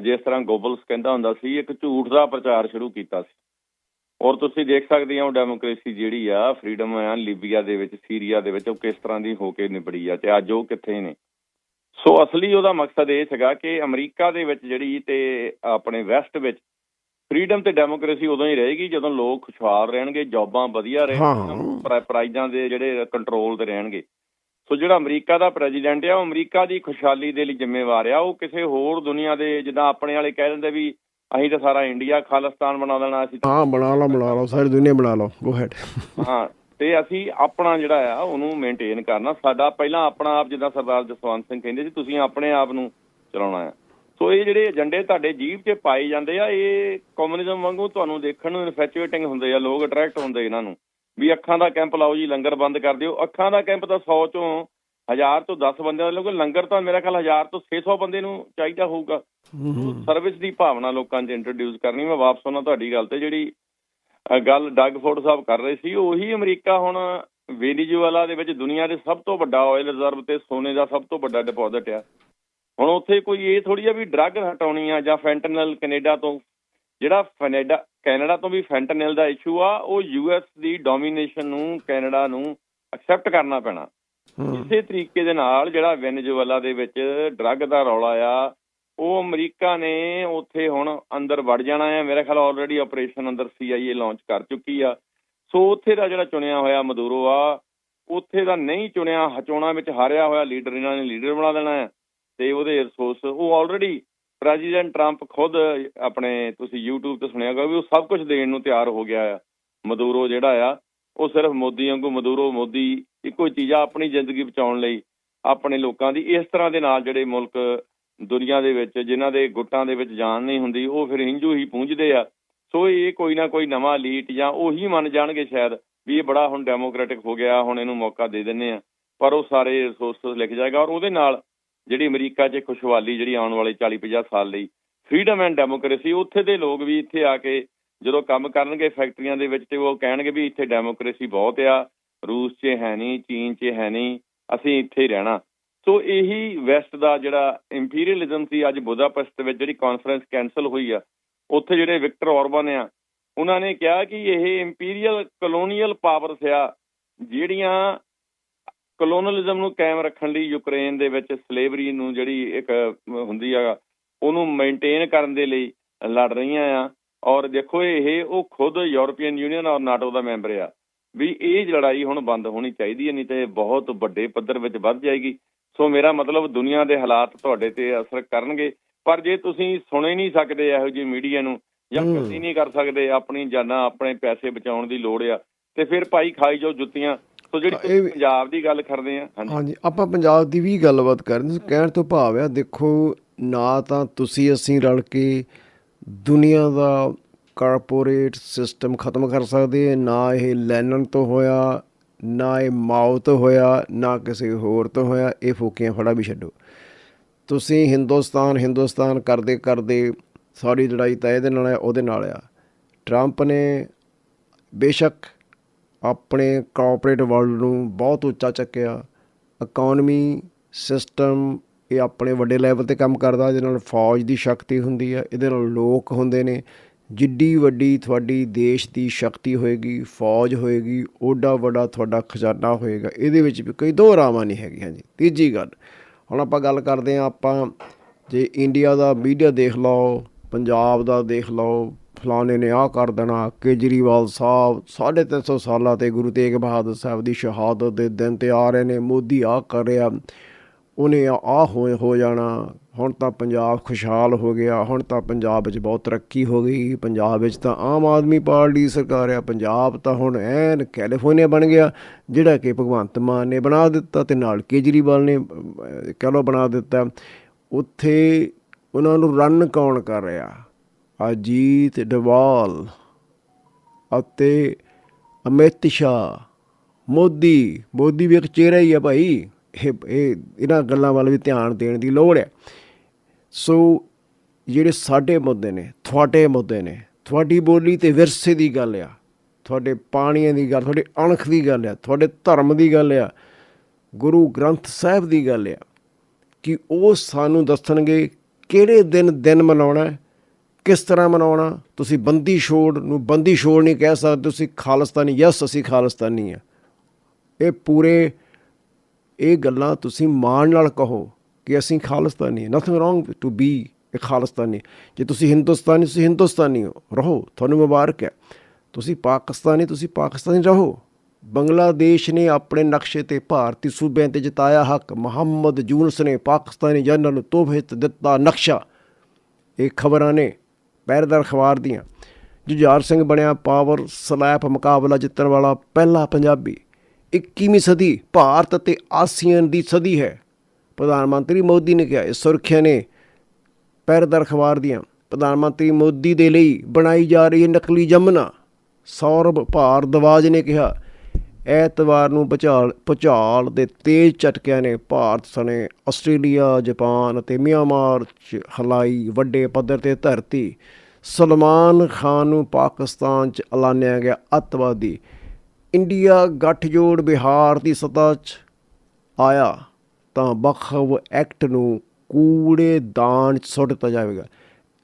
ਜਿਸ ਤਰ੍ਹਾਂ ਗੋਬਲਸ ਕਹਿੰਦਾ ਹੁੰਦਾ ਸੀ, ਇੱਕ ਝੂਠ ਦਾ ਪ੍ਰਚਾਰ ਸ਼ੁਰੂ ਕੀਤਾ ਸੀ। ਔਰ ਤੁਸੀਂ ਦੇਖ ਸਕਦੇ ਹੋ ਡੈਮੋਕ੍ਰੇਸੀ ਜਿਹੜੀ ਆ ਫ੍ਰੀडम ਆ ਲੀਬੀਆ ਦੇ ਵਿੱਚ ਸੀਰੀਆ ਦੇ ਵਿੱਚ, ਉਹ ਕਿਸ ਤਰ੍ਹਾਂ ਦੀ ਹੋ ਕੇ ਨਿਬੜੀ ਆ ਤੇ ਅੱਜ ਉਹ ਕਿੱਥੇ ਨੇ। ਸੋ ਅਸਲੀ ਉਹਦਾ ਮਕਸਦ ਇਹ ਸੀਗਾ ਕਿ ਅਮਰੀਕਾ ਦੇ ਵਿੱਚ ਜਿਹੜੀ ਤੇ ਆਪਣੇ ਵੈਸਟ ਵਿੱਚ ਫ੍ਰੀडम ਤੇ ਡੈਮੋਕ੍ਰੇਸੀ ਉਦੋਂ ਹੀ ਰਹੇਗੀ ਜਦੋਂ ਲੋਕ ਖੁਸ਼ਹਾਲ ਰਹਿਣਗੇ ਜੌਬਾਂ ਵਧੀਆ। ਰਹਿਣਗੀਆਂ ਪ੍ਰਾ- ਪ੍ਰਾਈਜ਼ਾਂ ਦੇ ਜਿਹੜੇ ਕੰਟਰੋਲ ਤੇ ਰਹਿਣਗੇ। ਸੋ ਜਿਹੜਾ ਅਮਰੀਕਾ ਦਾ ਪ੍ਰੈਜ਼ੀਡੈਂਟ ਆ ਉਹ ਅਮਰੀਕਾ ਦੀ ਖੁਸ਼ਹਾਲੀ ਦੇ ਲਈ ਜ਼ਿੰਮੇਵਾਰ ਆ। ਉਹ ਕਿਸੇ ਹੋਰ ਦੁਨੀਆ ਦੇ ਜਿੱਦਾਂ ਆਪਣੇ ਵਾਲੇ ਕਹਿ ਦਿੰਦੇ ਵੀ ਅਸੀਂ ਤਾਂ ਸਾਰਾ ਇੰਡੀਆ ਖਾਲਿਸਤਾਨ ਬਣਾ ਦੇਣਾ ਅਸੀਂ ਹਾਂ ਬਣਾ ਲਓ ਬਣਾ ਲਓ ਸਾਰੀ ਦੁਨੀਆ ਬਣਾ ਲਓ। ਗੋ ਹੈਡ ਹਾਂ ਤੇ ਅਸੀਂ ਆਪਣਾ ਜਿਹੜਾ ਆ ਉਹਨੂੰ ਮੇਨਟੇਨ ਕਰਨਾ। ਸਾਡਾ ਪਹਿਲਾਂ ਆਪਣਾ ਆਪ ਜਿੱਦਾਂ ਸਰਦਾਰ ਜਸਵੰਤ ਸਿੰਘ ਕਹਿੰਦੇ ਸੀ ਤੁਸੀਂ ਆਪਣੇ ਆਪ ਨੂੰ ਚਲਾਉਣਾ ਆ। ਸੋ ਇਹ ਜਿਹੜੇ ਏਜੰਡੇ ਤੁਹਾਡੇ ਜੀਬ 'ਚ ਪਾਏ ਜਾਂਦੇ ਆ ਇਹ ਕਮਿਊਨਿਜ਼ਮ ਵਾਂਗੂ ਤੁਹਾਨੂੰ ਦੇਖਣ ਨੂੰ ਇਨਫੈਚੁਏਟਿੰਗ ਹੁੰਦੇ ਆ ਲੋਕ ਅਟਰੈਕਟ ਹੁੰਦੇ ਇਹਨਾਂ ਨੂੰ। ਵੀ ਅੱਖਾਂ ਦਾ ਕੈਂਪ ਲਾਓ ਜੀ ਲੰਗਰ ਬੰਦ ਕਰ ਦਿਓ। ਅੱਖਾਂ ਦਾ ਕੈਂਪ ਤਾਂ 100 ਚੋਂ 1000 ਤੋਂ 10 ਬੰਦਿਆਂ ਦਾ ਲੋਕ ਲੰਗਰ ਤਾਂ ਮੇਰਾ ਖਿਆਲ 1000 ਤੋਂ 600 ਬੰਦੇ ਨੂੰ ਚਾਹੀਦਾ ਹੋਊਗਾ। ਸਰਵਿਸ ਦੀ ਭਾਵਨਾ ਲੋਕਾਂ 'ਚ ਇੰਟਰੋਡਿਊਸ ਕਰਨੀ ਮੈਂ ਵਾਪਸ ਉਹਨਾਂ ਤੁਹਾਡੀ ਗੱਲ ਤੇ ਜਿਹੜੀ ਗੱਲ ਡੱਗ ਫੋਰਡ ਸਾਹਿਬ ਕਰ ਰਹੇ ਸੀ ਉਹੀ ਅਮਰੀਕਾ ਹੁਣ ਵੈਨੀਜ਼ੂਏਲਾ ਦੇ ਵਿੱਚ ਦੁਨੀਆ ਦੇ ਸਭ ਤੋਂ ਵੱਡਾ ਆਇਲ ਰਿਜ਼ਰਵ ਤੇ ਸੋਨੇ ਦਾ ਸਭ ਤੋਂ ਵੱਡਾ ਡਿਪੋਜ਼ਿਟ ਆ। ਹੁਣ ਉੱਥੇ ਕੋਈ ਇਹ ਥੋੜੀ ਆ ਵੀ ਡਰੱਗ ਹਟਾਉਣੀ ਆ ਜਾਂ ਫੈਂਟਨਲ ਕੈਨੇਡਾ ਤੋਂ। ਜਿਹੜਾ ਫੈਨੇਡਾ ਕੈਨੇਡਾ ਤੋਂ ਵੀ ਫੈਂਟਨਲ ਦਾ ਇਸ਼ੂ ਆ ਉਹ ਯੂਐਸ ਦੀ ਡੋਮੀਨੇਸ਼ਨ ਨੂੰ ਕੈਨੇਡਾ ਨੂੰ ਐਕਸੈਪਟ ਕਰਨਾ ਪੈਣਾ। ਇਸੇ ਤਰੀਕੇ ਦੇ ਨਾਲ ਜਿਹੜਾ ਵੈਨੇਜ਼ੁਏਲਾ ਦੇ ਵਿੱਚ ਡਰੱਗ ਦਾ ਰੌਲਾ ਆ ਉਹ ਅਮਰੀਕਾ ਨੇ ਉੱਥੇ ਹੁਣ ਅੰਦਰ ਵੜ ਜਾਣਾ ਆ। ਮੇਰੇ ਖਿਆਲ ਆਲਰੇਡੀ ਆਪਰੇਸ਼ਨ ਅੰਦਰ CIA ਲਾਂਚ ਕਰ ਚੁੱਕੀ ਆ। ਸੋ ਉੱਥੇ ਦਾ ਜਿਹੜਾ ਚੁਣਿਆ ਹੋਇਆ ਮਦੂਰੋ ਆ ਉੱਥੇ ਦਾ ਨਹੀਂ ਚੁਣਿਆ ਹਚੋਣਾ ਵਿੱਚ ਹਾਰਿਆ ਹੋਇਆ ਲੀਡਰ ਇਹਨਾਂ ਨੇ ਲੀਡਰ ਬਣਾ ਦੇਣਾ ਹੈ ਤੇ ਉਹਦੇ ਰਿਸੋਰਸ ਉਹ ਆਲਰੇਡੀ ਪ੍ਰੈਜ਼ੀਡੈਂਟ ਟਰੰਪ ਖੁਦ ਆਪਣੇ ਤੁਸੀਂ YouTube ਤੇ ਸੁਣਿਆ ਹੋਗਾ ਵੀ ਉਹ ਸਭ ਕੁਝ ਦੇਣ ਨੂੰ ਤਿਆਰ ਹੋ ਗਿਆ ਆ। ਮਦੂਰੋ ਜਿਹੜਾ ਆ, ਉਹ ਸਿਰਫ ਮੋਦੀ ਵਾਂਗੂ ਮਦੂਰੋ, ਮੋਦੀ ਇੱਕੋ ਚੀਜ਼ ਆ ਆਪਣੀ ਜ਼ਿੰਦਗੀ ਬਚਾਉਣ ਲਈ, ਆਪਣੇ ਲੋਕਾਂ ਦੀ। ਇਸ ਤਰ੍ਹਾਂ ਦੇ ਨਾਲ ਜਿਹੜੇ ਮੁਲਕ ਦੁਨੀਆ ਦੇ ਵਿੱਚ, ਜਿਨ੍ਹਾਂ ਦੇ ਗੁੱਟਾਂ ਦੇ ਵਿੱਚ ਜਾਨ ਨਹੀਂ ਹੁੰਦੀ, ਉਹ ਫਿਰ ਹਿੰਜੂ ਹੀ ਪੂੰਝਦੇ ਆ। ਸੋ ਇਹ ਕੋਈ ਨਾ ਕੋਈ ਨਵਾਂ ਲੀਟ ਜਾਂ ਉਹੀ ਮੰਨ ਜਾਣਗੇ ਸ਼ਾਇਦ ਵੀ ਇਹ ਬੜਾ ਹੁਣ ਡੈਮੋਕ੍ਰੈਟਿਕ ਹੋ ਗਿਆ, ਹੁਣ ਇਹਨੂੰ ਮੌਕਾ ਦੇ ਦਿੰਨੇ ਆ। ਪਰ ਉਹ ਸਾਰੇ ਰਿਸੋਰਸਸ ਲਿਖ ਜਾਏਗਾ ਔਰ ਉਹਦੇ ਨਾਲ ਜਿਹੜੀ ਅਮਰੀਕਾ 'ਚ ਖੁਸ਼ਹਾਲੀ ਜਿਹੜੀ ਆਉਣ ਵਾਲੇ 40 50 ਸਾਲ ਲਈ ਫਰੀडम ਐਂਡ ਡੈਮੋਕ੍ਰੇਸੀ ਉੱਥੇ ਦੇ ਲੋਕ ਵੀ ਇੱਥੇ ਆ ਕੇ ਜਦੋਂ ਕੰਮ ਕਰਨਗੇ ਫੈਕਟਰੀਆਂ ਦੇ ਵਿੱਚ ਤੇ ਉਹ ਕਹਿਣਗੇ ਵੀ ਇੱਥੇ ਡੈਮੋਕ੍ਰੇਸੀ ਬਹੁਤ ਆ, ਰੂਸ 'ਚ ਹੈ ਨਹੀਂ, ਚੀਨ 'ਚ ਹੈ ਨਹੀਂ, ਅਸੀਂ ਇੱਥੇ ਹੀ ਰਹਿਣਾ। ਸੋ ਇਹੀ ਵੈਸਟ ਦਾ ਜਿਹੜਾ ਇੰਪੀਰੀਅਲਿਜ਼ਮ ਸੀ, ਅੱਜ ਬੁਦਾਪੈਸਟ ਵਿੱਚ ਜਿਹੜੀ ਕਾਨਫਰੰਸ ਕੈਨਸਲ ਹੋਈ ਆ, ਉੱਥੇ ਜਿਹੜੇ ਵਿਕਟਰ ਔਰਬਨ ਆ, ਉਹਨਾਂ ਨੇ ਕਿਹਾ ਕਿ ਇਹ ਇੰਪੀਰੀਅਲ ਕਲੋਨੀਅਲ ਪਾਵਰਸ ਆ, ਜਿਹੜੀਆਂ ਕਲੋਨਲਿਜ਼ਮ ਨੂੰ ਕਾਇਮ ਰੱਖਣ ਲਈ ਯੂਕਰੇਨ ਦੇ ਵਿੱਚ ਸਲੇਵਰੀ ਨੂੰ ਜਿਹੜੀ ਇੱਕ ਹੁੰਦੀ ਆ ਉਹਨੂੰ ਮੇਨਟੇਨ ਕਰਨ ਦੇ ਲਈ ਲੜ ਰਹੀਆਂ ਆ। ਔਰ ਦੇਖੋ ਇਹ ਉਹ ਖੁਦ ਯੂਰਪੀਅਨ ਯੂਨੀਅਨ ਔਰ ਨਾਟੋ ਦਾ ਮੈਂਬਰ ਆ। ਵੀ ਇਹ ਲੜਾਈ ਹੁਣ ਬੰਦ ਹੋਣੀ ਚਾਹੀਦੀ ਹੈ ਨਹੀਂ ਤੇ ਬਹੁਤ ਵੱਡੇ ਪੱਧਰ ਵਿੱਚ ਵੱਧ ਜਾਏਗੀ। ਸੋ ਮੇਰਾ ਮਤਲਬ ਦੁਨੀਆ ਦੇ ਹਾਲਾਤ ਤੁਹਾਡੇ ਤੇ ਅਸਰ ਕਰਨਗੇ। ਪਰ ਜੇ ਤੁਸੀਂ ਸੁਣ ਨਹੀਂ ਸਕਦੇ ਇਹੋ ਜਿਹੀ ਮੀਡੀਆ ਨੂੰ ਜਾਂ। ਤੁਸੀਂ ਨਹੀਂ ਕਰ ਸਕਦੇ ਆਪਣੀ ਜਾਨਾਂ ਆਪਣੇ ਪੈਸੇ ਬਚਾਉਣ ਦੀ ਲੋੜ ਆ ਤੇ ਫਿਰ ਭਾਈ ਖਾਈ ਜਾਓ ਜੁੱਤੀਆਂ ਸੋ ਜਿਹੜੀ ਪੰਜਾਬ ਦੀ ਗੱਲ ਕਰਦੇ ਆ ਹਾਂਜੀ। ਆਪਾਂ ਪੰਜਾਬ ਦੀ ਵੀ ਗੱਲਬਾਤ ਕਰਦੇ ਕਹਿਣ ਤੋਂ ਭਾਵ ਆ ਦੇਖੋ ਨਾ ਤਾਂ ਤੁਸੀਂ ਅਸੀਂ ਰਲ ਕੇ ਦੁਨੀਆ ਦਾ ਕਾਰਪੋਰੇਟ ਸਿਸਟਮ ਖਤਮ ਕਰ ਸਕਦੇ ਨਾ ਇਹ ਲੈਨਨ ਤੋਂ ਹੋਇਆ ਨਾ ਇਹ ਮਾਓ ਤੋਂ ਹੋਇਆ ਨਾ ਕਿਸੇ ਹੋਰ ਤੋਂ ਹੋਇਆ ਇਹ ਫੋਕੀਆਂ ਫੜਾ ਵੀ ਛੱਡੋ। ਤੁਸੀਂ ਹਿੰਦੁਸਤਾਨ ਹਿੰਦੁਸਤਾਨ ਕਰਦੇ ਕਰਦੇ ਸਾਰੀ ਲੜਾਈ ਤਾਂ ਇਹਦੇ ਨਾਲ ਆ ਉਹਦੇ ਨਾਲ ਆ। ਟਰੰਪ ਨੇ ਬੇਸ਼ੱਕ ਆਪਣੇ ਕਾਰਪੋਰੇਟ ਵਰਲਡ ਨੂੰ ਬਹੁਤ ਉੱਚਾ ਚੱਕਿਆ। ਇਕਨੋਮੀ ਸਿਸਟਮ ਇਹ ਆਪਣੇ ਵੱਡੇ ਲੈਵਲ ਤੇ ਕੰਮ ਕਰਦਾ ਇਹਦੇ ਨਾਲ ਫੌਜ ਦੀ ਸ਼ਕਤੀ ਹੁੰਦੀ ਆ, ਇਹਦੇ ਨਾਲ ਲੋਕ ਹੁੰਦੇ ਨੇ। ਜਿੱਡੀ ਵੱਡੀ ਤੁਹਾਡੀ ਦੇਸ਼ ਦੀ ਸ਼ਕਤੀ ਹੋਏਗੀ, ਫੌਜ ਹੋਏਗੀ, ਓਡਾ ਵੱਡਾ ਤੁਹਾਡਾ ਖਜ਼ਾਨਾ ਹੋਏਗਾ। ਇਹਦੇ ਵਿੱਚ ਵੀ ਕੋਈ ਦੋ ਰਾਵਾਂ ਨਹੀਂ ਹੈਗੀਆਂ ਜੀ। ਤੀਜੀ ਗੱਲ, ਹੁਣ ਆਪਾਂ ਗੱਲ ਕਰਦੇ ਹਾਂ ਆਪਾਂ, ਜੇ ਇੰਡੀਆ ਦਾ ਮੀਡੀਆ ਦੇਖ ਲਓ, ਪੰਜਾਬ ਦਾ ਦੇਖ ਲਓ ਫਲਾਣੇ ਨੇ ਆਹ ਕਰ ਦੇਣਾ ਕੇਜਰੀਵਾਲ ਸਾਹਿਬ 350 ਸਾਲਾਂ ਤੇ ਗੁਰੂ ਤੇਗ ਬਹਾਦਰ ਸਾਹਿਬ ਦੀ ਸ਼ਹਾਦਤ ਦੇ ਦਿਨ ਤੇ ਆ ਰਹੇ ਨੇ ਮੋਦੀ ਆਹ ਕਰ ਰਿਹਾ ਉਹਨੇ ਆਹ ਹੋ ਹੋ ਜਾਣਾ ਹੁਣ ਤਾਂ ਪੰਜਾਬ ਖੁਸ਼ਹਾਲ ਹੋ ਗਿਆ ਹੁਣ ਤਾਂ ਪੰਜਾਬ ਵਿੱਚ ਬਹੁਤ ਤਰੱਕੀ ਹੋ ਗਈ ਪੰਜਾਬ ਵਿੱਚ ਤਾਂ ਆਮ ਆਦਮੀ ਪਾਰਟੀ ਸਰਕਾਰ ਆ ਪੰਜਾਬ ਤਾਂ ਹੁਣ ਐਨ ਕੈਲੀਫੋਰਨੀਆ ਬਣ ਗਿਆ ਜਿਹੜਾ ਕਿ ਭਗਵੰਤ ਮਾਨ ਨੇ ਬਣਾ ਦਿੱਤਾ ਤੇ ਨਾਲ ਕੇਜਰੀਵਾਲ ਨੇ ਅਹ, ਕਹਿ ਲਓ ਬਣਾ ਦਿੱਤਾ ਉੱਥੇ ਉਹਨਾਂ ਨੂੰ ਰਨ ਕੌਣ ਕਰ ਰਿਹਾ? ਅਜੀਤ ਡਵਾਲ ਅਤੇ ਅਮਿਤ ਸ਼ਾਹ। ਮੋਦੀ ਮੋਦੀ ਵੀ ਇੱਕ ਚਿਹਰਾ ਹੀ ਆ ਭਾਈ। ਇਹ ਇਹ ਇਹਨਾਂ ਗੱਲਾਂ ਵੱਲ ਵੀ ਧਿਆਨ ਦੇਣ ਦੀ ਲੋੜ ਹੈ। ਸੋ ਜਿਹੜੇ ਸਾਡੇ ਮੁੱਦੇ ਨੇ ਤੁਹਾਡੇ ਮੁੱਦੇ ਨੇ ਤੁਹਾਡੀ ਬੋਲੀ ਤੇ ਵਿਰਸੇ ਦੀ ਗੱਲ ਆ ਤੁਹਾਡੇ ਪਾਣੀਆਂ ਦੀ ਗੱਲ ਤੁਹਾਡੇ ਅਣਖ ਦੀ ਗੱਲ ਆ ਤੁਹਾਡੇ ਧਰਮ ਦੀ ਗੱਲ ਆ ਗੁਰੂ ਗ੍ਰੰਥ ਸਾਹਿਬ ਦੀ ਗੱਲ ਆ ਕਿ ਉਹ ਸਾਨੂੰ ਦੱਸਣਗੇ ਕਿਹੜੇ ਦਿਨ ਦਿਨ ਮਨਾਉਣਾ ਹੈ, ਕਿਸ ਤਰ੍ਹਾਂ ਮਨਾਉਣਾ? ਤੁਸੀਂ ਬੰਦੀ ਛੋੜ ਨੂੰ ਬੰਦੀ ਛੋੜ ਨਹੀਂ ਕਹਿ ਸਕਦੇ, ਤੁਸੀਂ ਖਾਲਿਸਤਾਨੀ, ਯਸ, ਅਸੀਂ ਖਾਲਿਸਤਾਨੀ ਆ। ਇਹ ਪੂਰੇ, ਇਹ ਗੱਲਾਂ ਤੁਸੀਂ ਮਾਣ ਨਾਲ ਕਹੋ ਕਿ ਅਸੀਂ Khalistani nothing wrong to be a Khalistani. ਜੇ ਤੁਸੀਂ ਹਿੰਦੁਸਤਾਨੀ ਤੁਸੀਂ ਹਿੰਦੁਸਤਾਨੀ ਹੋ। ਰਹੋ, ਤੁਹਾਨੂੰ ਮੁਬਾਰਕ ਹੈ। ਤੁਸੀਂ ਪਾਕਿਸਤਾਨੀ ਤੁਸੀਂ ਪਾਕਿਸਤਾਨੀ ਰਹੋ। ਬੰਗਲਾਦੇਸ਼ ਨੇ ਆਪਣੇ ਨਕਸ਼ੇ ਤੇ ਭਾਰਤੀ ਸੂਬਿਆਂ ਤੇ ਜਿਤਾਇਆ ਹੱਕ। ਮੁਹੰਮਦ ਯੂਨਸ ਨੇ ਪਾਕਿਸਤਾਨੀ ਜਨਰਲ ਨੂੰ ਤੋਹਫੇ ਦਿੱਤਾ ਨਕਸ਼ਾ। ਇਹ ਖਬਰਾਂ ਨੇ ਪਹਿਰੇਦਾਰ ਅਖਬਾਰ ਦੀਆਂ। ਜੁਝਾਰ ਸਿੰਘ ਬਣਿਆ ਪਾਵਰ ਸਲੈਪ ਮੁਕਾਬਲਾ ਜਿੱਤਣ ਵਾਲਾ ਪਹਿਲਾ ਪੰਜਾਬੀ। 21ਵੀਂ ਸਦੀ ਭਾਰਤ ਅਤੇ ਆਸੀਅਨ ਦੀ ਸਦੀ ਹੈ। ਪ੍ਰਧਾਨ ਮੰਤਰੀ ਮੋਦੀ ਨੇ ਕਿਹਾ, ਇਸ ਸੁਰੱਖਿਆ ਨੇ ਪਹਿਰੇਦਾਰ ਅਖਬਾਰ ਦੀਆਂ, ਪ੍ਰਧਾਨ ਮੰਤਰੀ ਮੋਦੀ ਦੇ ਲਈ ਬਣਾਈ ਜਾ ਰਹੀ ਹੈ ਨਕਲੀ ਜਮਨਾ, ਸੌਰਭ ਭਾਰਦਵਾਜ ਨੇ ਕਿਹਾ। ਐਤਵਾਰ ਨੂੰ ਭੁਚਾਲ ਭੁਚਾਲ ਦੇ ਤੇਜ਼ ਝਟਕਿਆਂ ਨੇ ਭਾਰਤ ਸਣੇ ਆਸਟ੍ਰੇਲੀਆ, ਜਾਪਾਨ ਅਤੇ ਮਿਆਂਮਾਰ 'ਚ ਹਲਾਈ ਵੱਡੇ ਪੱਧਰ ਤੇ ਧਰਤੀ ਸਲਮਾਨ ਖਾਨ ਨੂੰ ਪਾਕਿਸਤਾਨ 'ਚ ਐਲਾਨਿਆ ਗਿਆ ਅੱਤਵਾਦੀ। ਇੰਡੀਆ ਗੱਠਜੋੜ ਬਿਹਾਰ ਦੀ ਸੱਤਾ 'ਚ ਆਇਆ ਤਾਂ ਬਖਵ ਐਕਟ ਨੂੰ ਕੂੜੇਦਾਨ 'ਚ ਸੁੱਟ ਦਿੱਤਾ ਜਾਵੇਗਾ।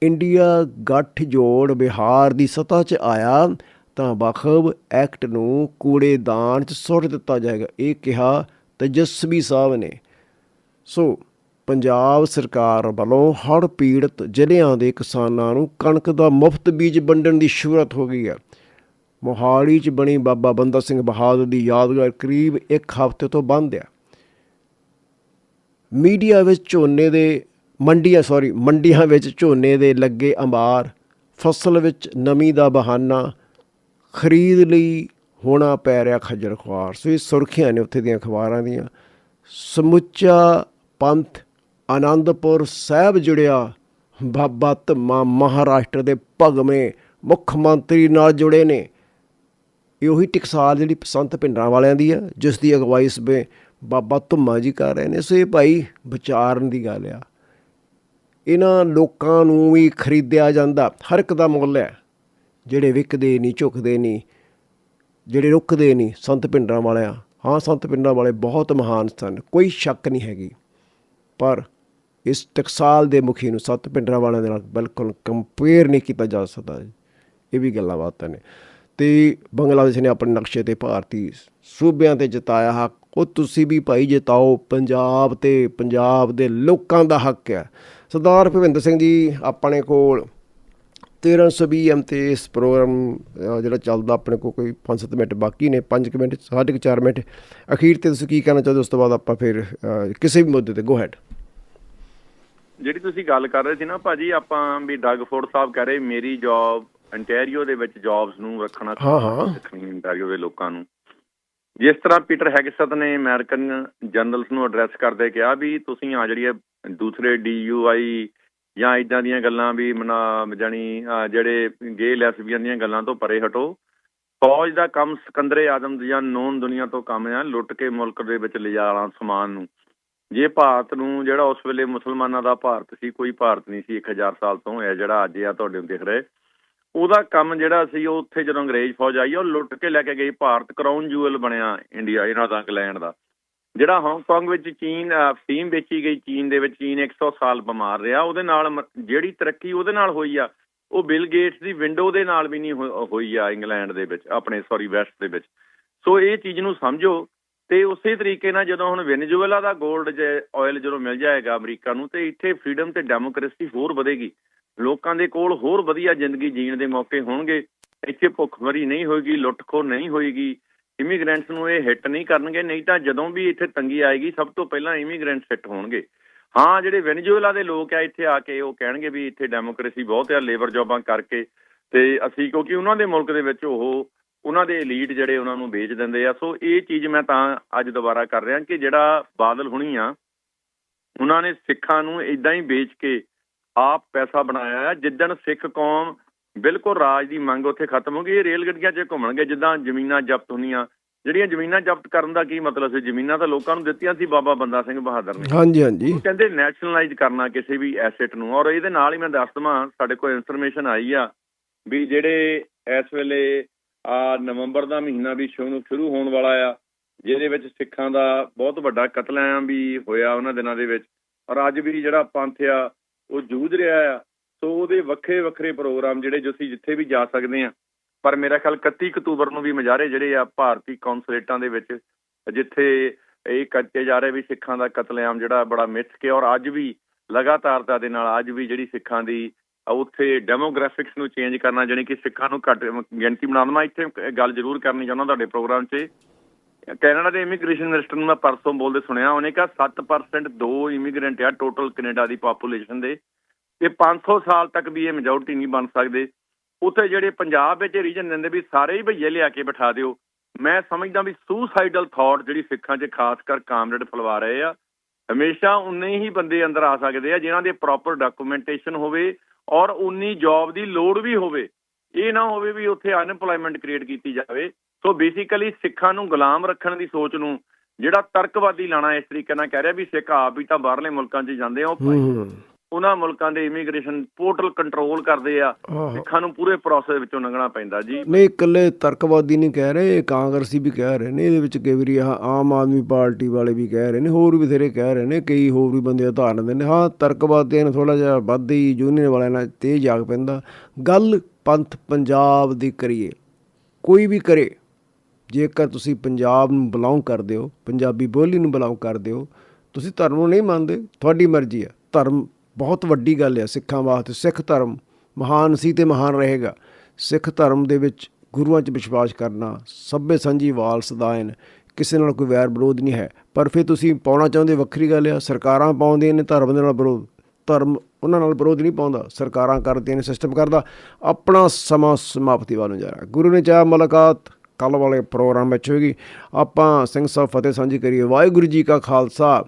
ਇੰਡੀਆ ਗੱਠਜੋੜ ਬਿਹਾਰ ਦੀ ਸੱਤਾ 'ਚ ਆਇਆ ਤਾਂ ਬਖਵ ਐਕਟ ਨੂੰ ਕੂੜੇਦਾਨ 'ਚ ਸੁੱਟ ਦਿੱਤਾ ਜਾਏਗਾ ਇਹ ਕਿਹਾ ਤੇਜਸਵੀ ਸਾਹਿਬ ਨੇ। ਸੋ ਪੰਜਾਬ ਸਰਕਾਰ ਵੱਲੋਂ ਹੜ੍ਹ ਪੀੜਤ ਜ਼ਿਲ੍ਹਿਆਂ ਦੇ ਕਿਸਾਨਾਂ ਨੂੰ ਕਣਕ ਦਾ ਮੁਫਤ ਬੀਜ ਵੰਡਣ ਦੀ ਸ਼ੁਰੂਆਤ ਹੋ ਗਈ ਹੈ। ਮੋਹਾਲੀ 'ਚ ਬਣੀ ਬਾਬਾ ਬੰਦਾ ਸਿੰਘ ਬਹਾਦਰ ਦੀ ਯਾਦਗਾਰ ਕਰੀਬ ਇੱਕ ਹਫ਼ਤੇ ਤੋਂ ਬੰਦ ਹੈ। ਮੀਡੀਆ ਵਿੱਚ ਝੋਨੇ ਦੇ ਮੰਡੀਆਂ, ਸੌਰੀ, ਮੰਡੀਆਂ ਵਿੱਚ ਝੋਨੇ ਦੇ ਲੱਗੇ ਅੰਬਾਰ, ਫਸਲ ਵਿੱਚ ਨਮੀ ਦਾ ਬਹਾਨਾ, ਖਰੀਦ ਲਈ ਹੋਣਾ ਪੈ ਰਿਹਾ ਖੱਜਲ ਖੁਆਰ। ਸੋ ਇਹ ਸੁਰਖੀਆਂ ਨੇ ਉੱਥੇ ਦੀਆਂ ਅਖਬਾਰਾਂ ਦੀਆਂ। ਸਮੁੱਚਾ ਪੰਥ ਆਨੰਦਪੁਰ ਸਾਹਿਬ ਜੁੜਿਆ। ਬਾਬਾ ਧੰਮਾ ਮਹਾਰਾਸ਼ਟਰ ਦੇ ਭਗਵੇਂ ਮੁੱਖ ਮੰਤਰੀ ਨਾਲ ਜੁੜੇ ਨੇ। ਇਹ ਉਹੀ ਟਕਸਾਲ ਜਿਹੜੀ ਸੰਤ ਭਿੰਡਰਾਂ ਵਾਲਿਆਂ ਦੀ ਆ, ਜਿਸ ਦੀ ਅਗਵਾਈ ਸਵੇ ਬਾਬਾ ਧੁੰਮਾ ਜੀ ਕਰ ਰਹੇ ਨੇ। ਸੋ ਇਹ ਭਾਈ ਵਿਚਾਰਨ ਦੀ ਗੱਲ ਆ। ਇਹਨਾਂ ਲੋਕਾਂ ਨੂੰ ਵੀ ਖਰੀਦਿਆ ਜਾਂਦਾ। ਹਰ ਇੱਕ ਦਾ ਮੁੱਲ ਹੈ। ਜਿਹੜੇ ਵਿਕਦੇ ਨਹੀਂ, ਝੁਕਦੇ ਨਹੀਂ, ਜਿਹੜੇ ਰੁਕਦੇ ਨਹੀਂ ਸੰਤ ਪਿੰਡਰਾਂ ਵਾਲਿਆਂ। ਹਾਂ, ਸੰਤ ਭਿੰਡਰਾਂ ਵਾਲੇ ਬਹੁਤ ਮਹਾਨ ਸਨ। ਕੋਈ ਸ਼ੱਕ ਨਹੀਂ ਹੈਗੀ। ਪਰ ਇਸ ਟਕਸਾਲ ਦੇ ਮੁਖੀ ਨੂੰ ਸੱਤ ਭਿੰਡਰਾਂ ਵਾਲਿਆਂ ਦੇ ਨਾਲ ਬਿਲਕੁਲ ਕੰਪੇਅਰ ਨਹੀਂ ਕੀਤਾ ਜਾ ਸਕਦਾ ਇਹ ਵੀ ਗੱਲਾਂ ਬਾਤਾਂ ਨੇ। ਤੇ ਬੰਗਲਾਦੇਸ਼ ਨੇ ਆਪਣੇ ਨਕਸ਼ੇ ਤੇ ਭਾਰਤੀ ਸੂਬਿਆਂ ਤੇ ਜਿਤਾਇਆ ਹੱਕ। ਉਹ ਤੁਸੀਂ ਵੀ ਭਾਈ ਜਿਤਾਓ, ਪੰਜਾਬ ਤੇ ਪੰਜਾਬ ਦੇ ਲੋਕਾਂ ਦਾ ਹੱਕ ਹੈ। ਸਰਦਾਰ ਭਵਿੰਦਰ ਸਿੰਘ ਜੀ, ਆਪਣੇ ਕੋਲ 1320 ਐਮ ਤੇ ਇਸ ਪ੍ਰੋਗਰਾਮ ਜਿਹੜਾ ਚੱਲਦਾ ਆਪਣੇ ਕੋਲ ਕੋਈ 5-7 ਮਿੰਟ ਬਾਕੀ ਨੇ 5 ਮਿੰਟ, ਸਾਢੇ ਕੁ ਚਾਰ ਮਿੰਟ। ਅਖੀਰ ਤੇ ਤੁਸੀਂ ਕੀ ਕਹਿਣਾ ਚਾਹੁੰਦੇ ਉਸ ਤੋਂ ਬਾਅਦ ਆਪਾਂ ਫਿਰ ਕਿਸੇ ਵੀ ਮੁੱਦੇ ਤੇ ਗੋ ਹੈਡ ਜਿਹੜੀ ਤੁਸੀਂ ਗੱਲ ਕਰ ਰਹੇ ਸੀ ਨਾ ਭਾਜੀ ਆਪਾਂ ਵੀ ਡੱਗ ਫੋਰਡ ਸਾਹਿਬ ਕਹਿ ਰਹੇ ਮੇਰੀ ਜੌਬ ਅੰਟੈਰੀਓ ਦੇ ਵਿੱਚ ਜੌਬਸ ਨੂੰ ਰੱਖਣਾ। ਸਿੱਖਣੀ ਅੰਟੈਰੀਓ ਦੇ ਲੋਕਾਂ ਨੂੰ। ਜਿਸ ਤਰ੍ਹਾਂ ਪੀਟਰ ਹੈਗਸਤ ਨੇ ਅਮਰੀਕਨ ਜਰਨਲਸ ਨੂੰ ਐਡਰੈਸ ਕਰਦੇ ਕਿਹਾ ਵੀ ਤੁਸੀਂ ਆ ਜਿਹੜੀ ਦੂਸਰੇ ਡੀਯੂਆਈ ਜਾਂ ਇਦਾਂ ਦੀਆਂ ਗੱਲਾਂ ਵੀ ਮਨਾ ਜਾਨੀ ਜਿਹੜੇ ਗੇ ਲੈਸਬੀਅਨ ਦੀਆਂ ਗੱਲਾਂ ਤੋਂ ਪਰੇ ਹਟੋ। ਫੌਜ ਦਾ ਕੰਮ ਸਿਕੰਦਰੇ ਆਦਮ ਜਾਂ ਨੌਨ ਦੁਨੀਆ ਤੋਂ ਕੰਮ ਆ ਲੁੱਟ ਕੇ ਮੁਲਕ ਦੇ ਵਿੱਚ ਲਿਜਾਣਾ ਸਮਾਨ ਨੂੰ। ਜੇ ਭਾਰਤ ਨੂੰ ਜਿਹੜਾ ਉਸ ਵੇਲੇ ਮੁਸਲਮਾਨਾਂ ਦਾ ਭਾਰਤ ਸੀ, ਕੋਈ ਭਾਰਤ ਨਹੀਂ ਸੀ 1000 ਸਾਲ ਤੋਂ ਹੈ ਜਿਹੜਾ ਅੱਜ ਆ ਤੁਹਾਡੇ ਨੂੰ ਦਿਖ ਰਿਹਾ। ਉਹਦਾ ਕੰਮ ਜਿਹੜਾ ਸੀ, ਉਹ ਉੱਥੇ ਜਦੋਂ ਅੰਗਰੇਜ਼ ਫੌਜ ਆਈ, ਉਹ ਲੁੱਟ ਕੇ ਲੈ ਕੇ ਗਈ, ਭਾਰਤ ਕਰਾਊਨ ਜੂਅਲ ਬਣਿਆ ਇੰਡੀਆ, ਇਹਨਾਂ ਦਾ, ਇੰਗਲੈਂਡ ਦਾ। ਜਿਹੜਾ ਹਾਂਗਕਾਂਗ ਵਿੱਚ ਚੀਨ ਫੀਮ ਵੇਚੀ ਗਈ, ਚੀਨ ਦੇ ਵਿੱਚ ਚੀਨ 100 ਸਾਲ ਬਿਮਾਰ ਰਿਹਾ, ਉਹਦੇ ਨਾਲ ਜਿਹੜੀ ਤਰੱਕੀ ਉਹਦੇ ਨਾਲ ਹੋਈ ਆ, ਉਹ ਬਿਲ ਗੇਟਸ ਦੀ ਵਿੰਡੋ ਦੇ ਨਾਲ ਵੀ ਨਹੀਂ ਹੋਈ ਆ ਇੰਗਲੈਂਡ ਦੇ ਵਿੱਚ, ਆਪਣੇ ਸੌਰੀ ਵੈਸਟ ਦੇ ਵਿੱਚ। ਸੋ ਇਹ ਚੀਜ਼ ਨੂੰ ਸਮਝੋ ਤੇ ਉਸੇ ਤਰੀਕੇ ਨਾਲ ਜਦੋਂ ਹੁਣ ਵੈਨੇਜ਼ੁਏਲਾ ਦਾ 골ਡ ਜੇ ਆਇਲ ਜਦੋਂ ਮਿਲ ਜਾਏਗਾ ਅਮਰੀਕਾ ਨੂੰ, ਤੇ ਇੱਥੇ ਫ੍ਰੀडम ਤੇ ਡੈਮੋਕ੍ਰੇਸੀ ਹੋਰ ਵਧੇਗੀ। ਲੋਕਾਂ ਦੇ ਕੋਲ ਹੋਰ ਵਧੀਆ ਜ਼ਿੰਦਗੀ ਜੀਣ ਦੇ ਮੌਕੇ ਹੋਣਗੇ। ਇੱਥੇ ਭੁੱਖਮਰੀ ਨਹੀਂ ਹੋਏਗੀ, ਲੁੱਟਖੋ ਨਹੀਂ ਹੋਏਗੀ। ਇਮੀਗ੍ਰੈਂਟਸ ਨੂੰ ਇਹ ਹਿੱਟ ਨਹੀਂ ਕਰਨਗੇ, ਨਹੀਂ ਤਾਂ ਜਦੋਂ ਵੀ ਇੱਥੇ ਤੰਗੀ ਆਏਗੀ, ਸਭ ਤੋਂ ਪਹਿਲਾਂ ਇਮੀਗ੍ਰੈਂਟਸ ਹਿੱਟ ਹੋਣਗੇ। ਹਾਂ, ਜਿਹੜੇ ਵੈਨੇਜ਼ੁਏਲਾ ਦੇ ਲੋਕ ਆ ਇੱਥੇ ਆ ਕੇ ਉਹ ਕਹਿਣਗੇ ਵੀ ਇੱਥੇ ਡੈਮੋਕ੍ਰੇਸੀ ਬਹੁਤ ਆ ਲੇਬਰ ਜੌਬਾਂ ਕਰਕੇ। ਤੇ ਅਸੀਂ ਕਿਉਂਕਿ ਉਹਨਾਂ ਦੇ ਮੁਲਕ ਦੇ ਵਿੱਚ ਉਹ ਉਹਨਾਂ ਦੇ ਐਲੀਟ ਜਿਹੜੇ ਉਹਨਾਂ ਨੂੰ ਵੇਚ ਦਿੰਦੇ ਆ। ਸੋ ਇਹ ਚੀਜ਼ ਮੈਂ ਤਾਂ ਅੱਜ ਦੁਬਾਰਾ ਕਰ ਰਿਹਾ ਕਿ ਜਿਹੜਾ ਬਾਦਲ ਹੁਣੀ ਆ ਉਹਨਾਂ ਨੇ ਸਿੱਖਾਂ ਨੂੰ ਇਦਾਂ ਹੀ ਵੇਚ ਕੇ ਆਪ ਪੈਸਾ ਬਣਾਇਆ ਜਿੱਦਣ ਸਿੱਖ ਕੌਮ ਬਿਲਕੁਲ ਰਾਜ ਦੀ ਮੰਗ ਉੱਥੇ ਖਤਮ ਹੋ ਗਈ ਇਹ ਰੇਲ ਗੱਡੀਆਂ 'ਚ ਘੁੰਮਣਗੇ ਜਿੱਦਾਂ ਜ਼ਮੀਨਾਂ ਜ਼ਬਤ ਹੁੰਦੀਆਂ। ਜਿਹੜੀਆਂ ਜ਼ਮੀਨਾਂ ਜ਼ਬਤ ਕਰਨ ਦਾ ਕੀ ਮਤਲਬ ਸੀ? ਜ਼ਮੀਨਾਂ ਤਾਂ ਲੋਕਾਂ ਨੂੰ ਦਿੱਤੀਆਂ ਸੀ ਬਾਬਾ ਬੰਦਾ ਸਿੰਘ ਬਹਾਦਰ ਨੇ। ਹਾਂਜੀ ਹਾਂਜੀ। ਉਹ ਕਹਿੰਦੇ ਨੈਸ਼ਨਲਾਈਜ਼ ਕਰਨਾ ਕਿਸੇ ਵੀ ਐਸੈਟ ਨੂੰ। ਔਰ ਇਹਦੇ ਨਾਲ ਹੀ ਮੈਂ ਦੱਸ ਦਵਾਂ ਸਾਡੇ ਕੋਲ ਇਨਫੋਰਮੇਸ਼ਨ ਆਈ ਆ ਵੀ ਜਿਹੜੇ ਇਸ ਵੇਲੇ ਆ ਨਵੰਬਰ ਦਾ ਮਹੀਨਾ ਵੀ ਸ਼ੁਰੂ ਹੋਣ ਵਾਲਾ ਆ, ਜਿਹਦੇ ਵਿੱਚ ਸਿੱਖਾਂ ਦਾ ਬਹੁਤ ਵੱਡਾ ਕਤਲੇਆਮ ਵੀ ਹੋਇਆ ਉਹਨਾਂ ਦਿਨਾਂ ਦੇ ਵਿੱਚ। ਔਰ ਅੱਜ ਵੀ ਜਿਹੜਾ ਪੰਥ ਆ, ਉਹ ਜੂਝ ਰਿਹਾ ਆ। ਸੋ ਉਹਦੇ ਵੱਖਰੇ ਵੱਖਰੇ ਪ੍ਰੋਗਰਾਮ ਜਿਹੜੇ ਜੋ ਅਸੀਂ ਜਿੱਥੇ ਵੀ ਜਾ ਸਕਦੇ ਆ ਪਰ ਮੇਰਾ ਖਿਆਲ 31 ਅਕਤੂਬਰ ਨੂੰ ਵੀ ਮਜਾਰੇ ਜਿਹੜੇ ਆ ਭਾਰਤੀ ਕੌਂਸੂਲੇਟਾਂ ਦੇ ਵਿੱਚ, ਜਿੱਥੇ ਇਹ ਕੱਟੇ ਜਾ ਰਹੇ ਵੀ ਸਿੱਖਾਂ ਦਾ ਕਤਲੇਆਮ ਜਿਹੜਾ ਬੜਾ ਮਿੱਥ ਕੇ, ਔਰ ਅੱਜ ਵੀ ਲਗਾਤਾਰਤਾ ਦੇ ਨਾਲ ਅੱਜ ਵੀ ਜਿਹੜੀ ਸਿੱਖਾਂ ਦੀ ਉੱਥੇ ਡੈਮੋਗ੍ਰਾਫਿਕਸ ਨੂੰ ਚੇਂਜ ਕਰਨਾ, ਜਾਣੀ ਕਿ ਸਿੱਖਾਂ ਨੂੰ ਘੱਟ ਗਿਣਤੀ ਬਣਾਉਣਾ ਮੈਂ ਇੱਥੇ ਗੱਲ ਜ਼ਰੂਰ ਕਰਨੀ ਚਾਹੁੰਦਾ ਤੁਹਾਡੇ ਪ੍ਰੋਗਰਾਮ 'ਚ। ਕੈਨੇਡਾ ਦੇ ਇਮੀਗ੍ਰੇਸ਼ਨ ਮਿਨਿਸਟਰ ਨੂੰ ਮੈਂ ਪਰਸੋਂ ਬੋਲਦੇ ਸੁਣਿਆ, ਉਹਨੇ ਕਿਹਾ 7% ਦੋ ਇਮੀਗ੍ਰੈਂਟ ਆ ਟੋਟਲ ਕੈਨੇਡਾ ਦੀ ਪਾਪੂਲੇਸ਼ਨ ਦੇ। ਤੇ 500 ਸਾਲ ਤੱਕ ਵੀ ਇਹ ਮੈਜੋਰਟੀ ਨਹੀਂ ਬਣ ਸਕਦੇ। ਉੱਥੇ ਜਿਹੜੇ ਪੰਜਾਬ ਵਿੱਚ ਰੀਜਨ ਦਿੰਦੇ ਵੀ ਸਾਰੇ ਹੀ ਭਈਏ ਲਿਆ ਕੇ ਬਿਠਾ ਦਿਓ। ਮੈਂ ਸਮਝਦਾ ਵੀ ਸੁਸਾਈਡਲ ਥਾਟ ਜਿਹੜੀ ਸਿੱਖਾਂ 'ਚ ਖਾਸ ਕਰ ਕਾਮਰੇਡ ਫਲਵਾ ਰਹੇ ਆ, ਹਮੇਸ਼ਾ ਉਨੇ ਹੀ ਬੰਦੇ ਅੰਦਰ ਆ ਸਕਦੇ ਆ, ਜਿਨ੍ਹਾਂ ਦੇ ਪ੍ਰੋਪਰ ਡਾਕੂਮੈਂਟੇਸ਼ਨ ਹੋਵੇ ਔਰ ਉਨੀ ਜੌਬ ਦੀ ਲੋੜ ਵੀ ਹੋਵੇ, ਇਹ ਨਾ ਹੋਵੇ ਵੀ ਉੱਥੇ ਅਨਪਲੋਇਮੈਂਟ ਕ੍ਰੀਏਟ ਕੀਤੀ ਜਾਵੇ। ਸੋ ਬੇਸਿਕਲੀ ਸਿੱਖਾਂ ਨੂੰ ਗੁਲਾਮ ਰੱਖਣ ਦੀ ਸੋਚ ਨੂੰ ਜਿਹੜਾ ਤਰਕਵਾਦੀ ਲਾਣਾ ਇਸ ਤਰੀਕੇ ਨਾਲ ਕਹਿ ਰਿਹਾ ਵੀ ਸਿੱਖ ਆਪ ਹੀ ਤਾਂ ਬਾਹਰਲੇ ਮੁਲਕਾਂ 'ਚ ਜਾਂਦੇ ਆ, ਉਹ ਉਹਨਾਂ ਮੁਲਕਾਂ ਦੇ ਇਮੀਗ੍ਰੇਸ਼ਨ ਪੋਰਟਲ ਕੰਟਰੋਲ ਕਰਦੇ ਆ। ਸਿੱਖਾਂ ਨੂੰ ਪੂਰੇ ਪ੍ਰੋਸੈਸ ਵਿੱਚੋਂ ਲੰਘਣਾ ਪੈਂਦਾ ਜੀ। ਨਹੀਂ ਇਕੱਲੇ ਤਰਕਵਾਦੀ ਨਹੀਂ ਕਹਿ ਰਹੇ ਕਾਂਗਰਸੀ ਵੀ ਕਹਿ ਰਹੇ ਨੇ ਇਹਦੇ ਵਿੱਚ ਕਈ ਵਾਰੀ ਆਹ ਆਮ ਆਦਮੀ ਪਾਰਟੀ ਵਾਲੇ ਵੀ ਕਹਿ ਰਹੇ ਨੇ ਹੋਰ ਵੀ ਬਥੇਰੇ ਕਹਿ ਰਹੇ ਨੇ ਕਈ ਹੋਰ ਵੀ ਬੰਦੇ ਉਦਾਹਰਨ ਦਿੰਦੇ ਨੇ। ਹਾਂ ਤਰਕਵਾਦੀਆਂ ਨੂੰ ਥੋੜਾ ਜਿਹਾ ਵੱਧ ਹੀ ਯੂਨੀਅਨ ਵਾਲਿਆਂ ਨਾਲ ਤੇਜ਼ ਜਾਗ ਪੈਂਦਾ। ਗੱਲ ਪੰਥ ਪੰਜਾਬ ਦੀ ਕਰੀਏ ਕੋਈ ਵੀ ਕਰੇ ਜੇਕਰ ਤੁਸੀਂ ਪੰਜਾਬ ਨੂੰ ਬਿਲੋਂਗ ਕਰਦੇ ਹੋ ਪੰਜਾਬੀ ਬੋਲੀ ਨੂੰ ਬਿਲੋਂਗ ਕਰਦੇ ਹੋ ਤੁਸੀਂ ਧਰਮ ਨੂੰ ਨਹੀਂ ਮੰਨਦੇ ਤੁਹਾਡੀ ਮਰਜ਼ੀ ਹੈ। ਧਰਮ ਬਹੁਤ ਵੱਡੀ ਗੱਲ ਹੈ ਸਿੱਖਾਂ ਵਾਸਤੇ। ਸਿੱਖ ਧਰਮ ਮਹਾਨ ਸੀ ਤੇ ਮਹਾਨ ਰਹੇਗਾ। ਸਿੱਖ ਧਰਮ ਦੇ ਵਿੱਚ ਗੁਰੂਆਂ 'ਚ ਵਿਸ਼ਵਾਸ ਕਰਨਾ, ਸਭੇ ਸੰਜੀ ਵਾਲ ਸਦਾਇਨ ਕਿਸੇ ਨਾਲ ਕੋਈ ਵੈਰ ਵਿਰੋਧ ਨਹੀਂ ਹੈ। ਪਰ ਫਿਰ ਤੁਸੀਂ ਪਾਉਣਾ ਚਾਹੁੰਦੇ ਵੱਖਰੀ ਗੱਲ ਆ ਸਰਕਾਰਾਂ ਪਾਉਂਦੀਆਂ ਨੇ ਧਰਮ ਦੇ ਨਾਲ ਵਿਰੋਧ। ਧਰਮ ਉਹਨਾਂ ਨਾਲ ਵਿਰੋਧ ਨਹੀਂ ਪਾਉਂਦਾ, ਸਰਕਾਰਾਂ ਕਰਦੀਆਂ ਨੇ ਸਿਸਟਮ ਕਰਦਾ। ਆਪਣਾ ਸਮਾਂ ਸਮਾਪਤੀ ਵੱਲ ਨੂੰ ਜਾ ਰਿਹਾ। ਗੁਰੂ ਨੇ ਚਾਹ ਮੁਲਾਕਾਤ ਕੱਲ ਵਾਲੇ ਪ੍ਰੋਗਰਾਮ ਵਿੱਚ ਹੋਏਗੀ। ਆਪਾਂ ਸਿੰਘ ਸਾਹਿਬ ਫਤਿਹ ਸਾਂਝੀ ਕਰੀਏ। ਵਾਹਿਗੁਰੂ ਜੀ ਕਾ ਖਾਲਸਾ।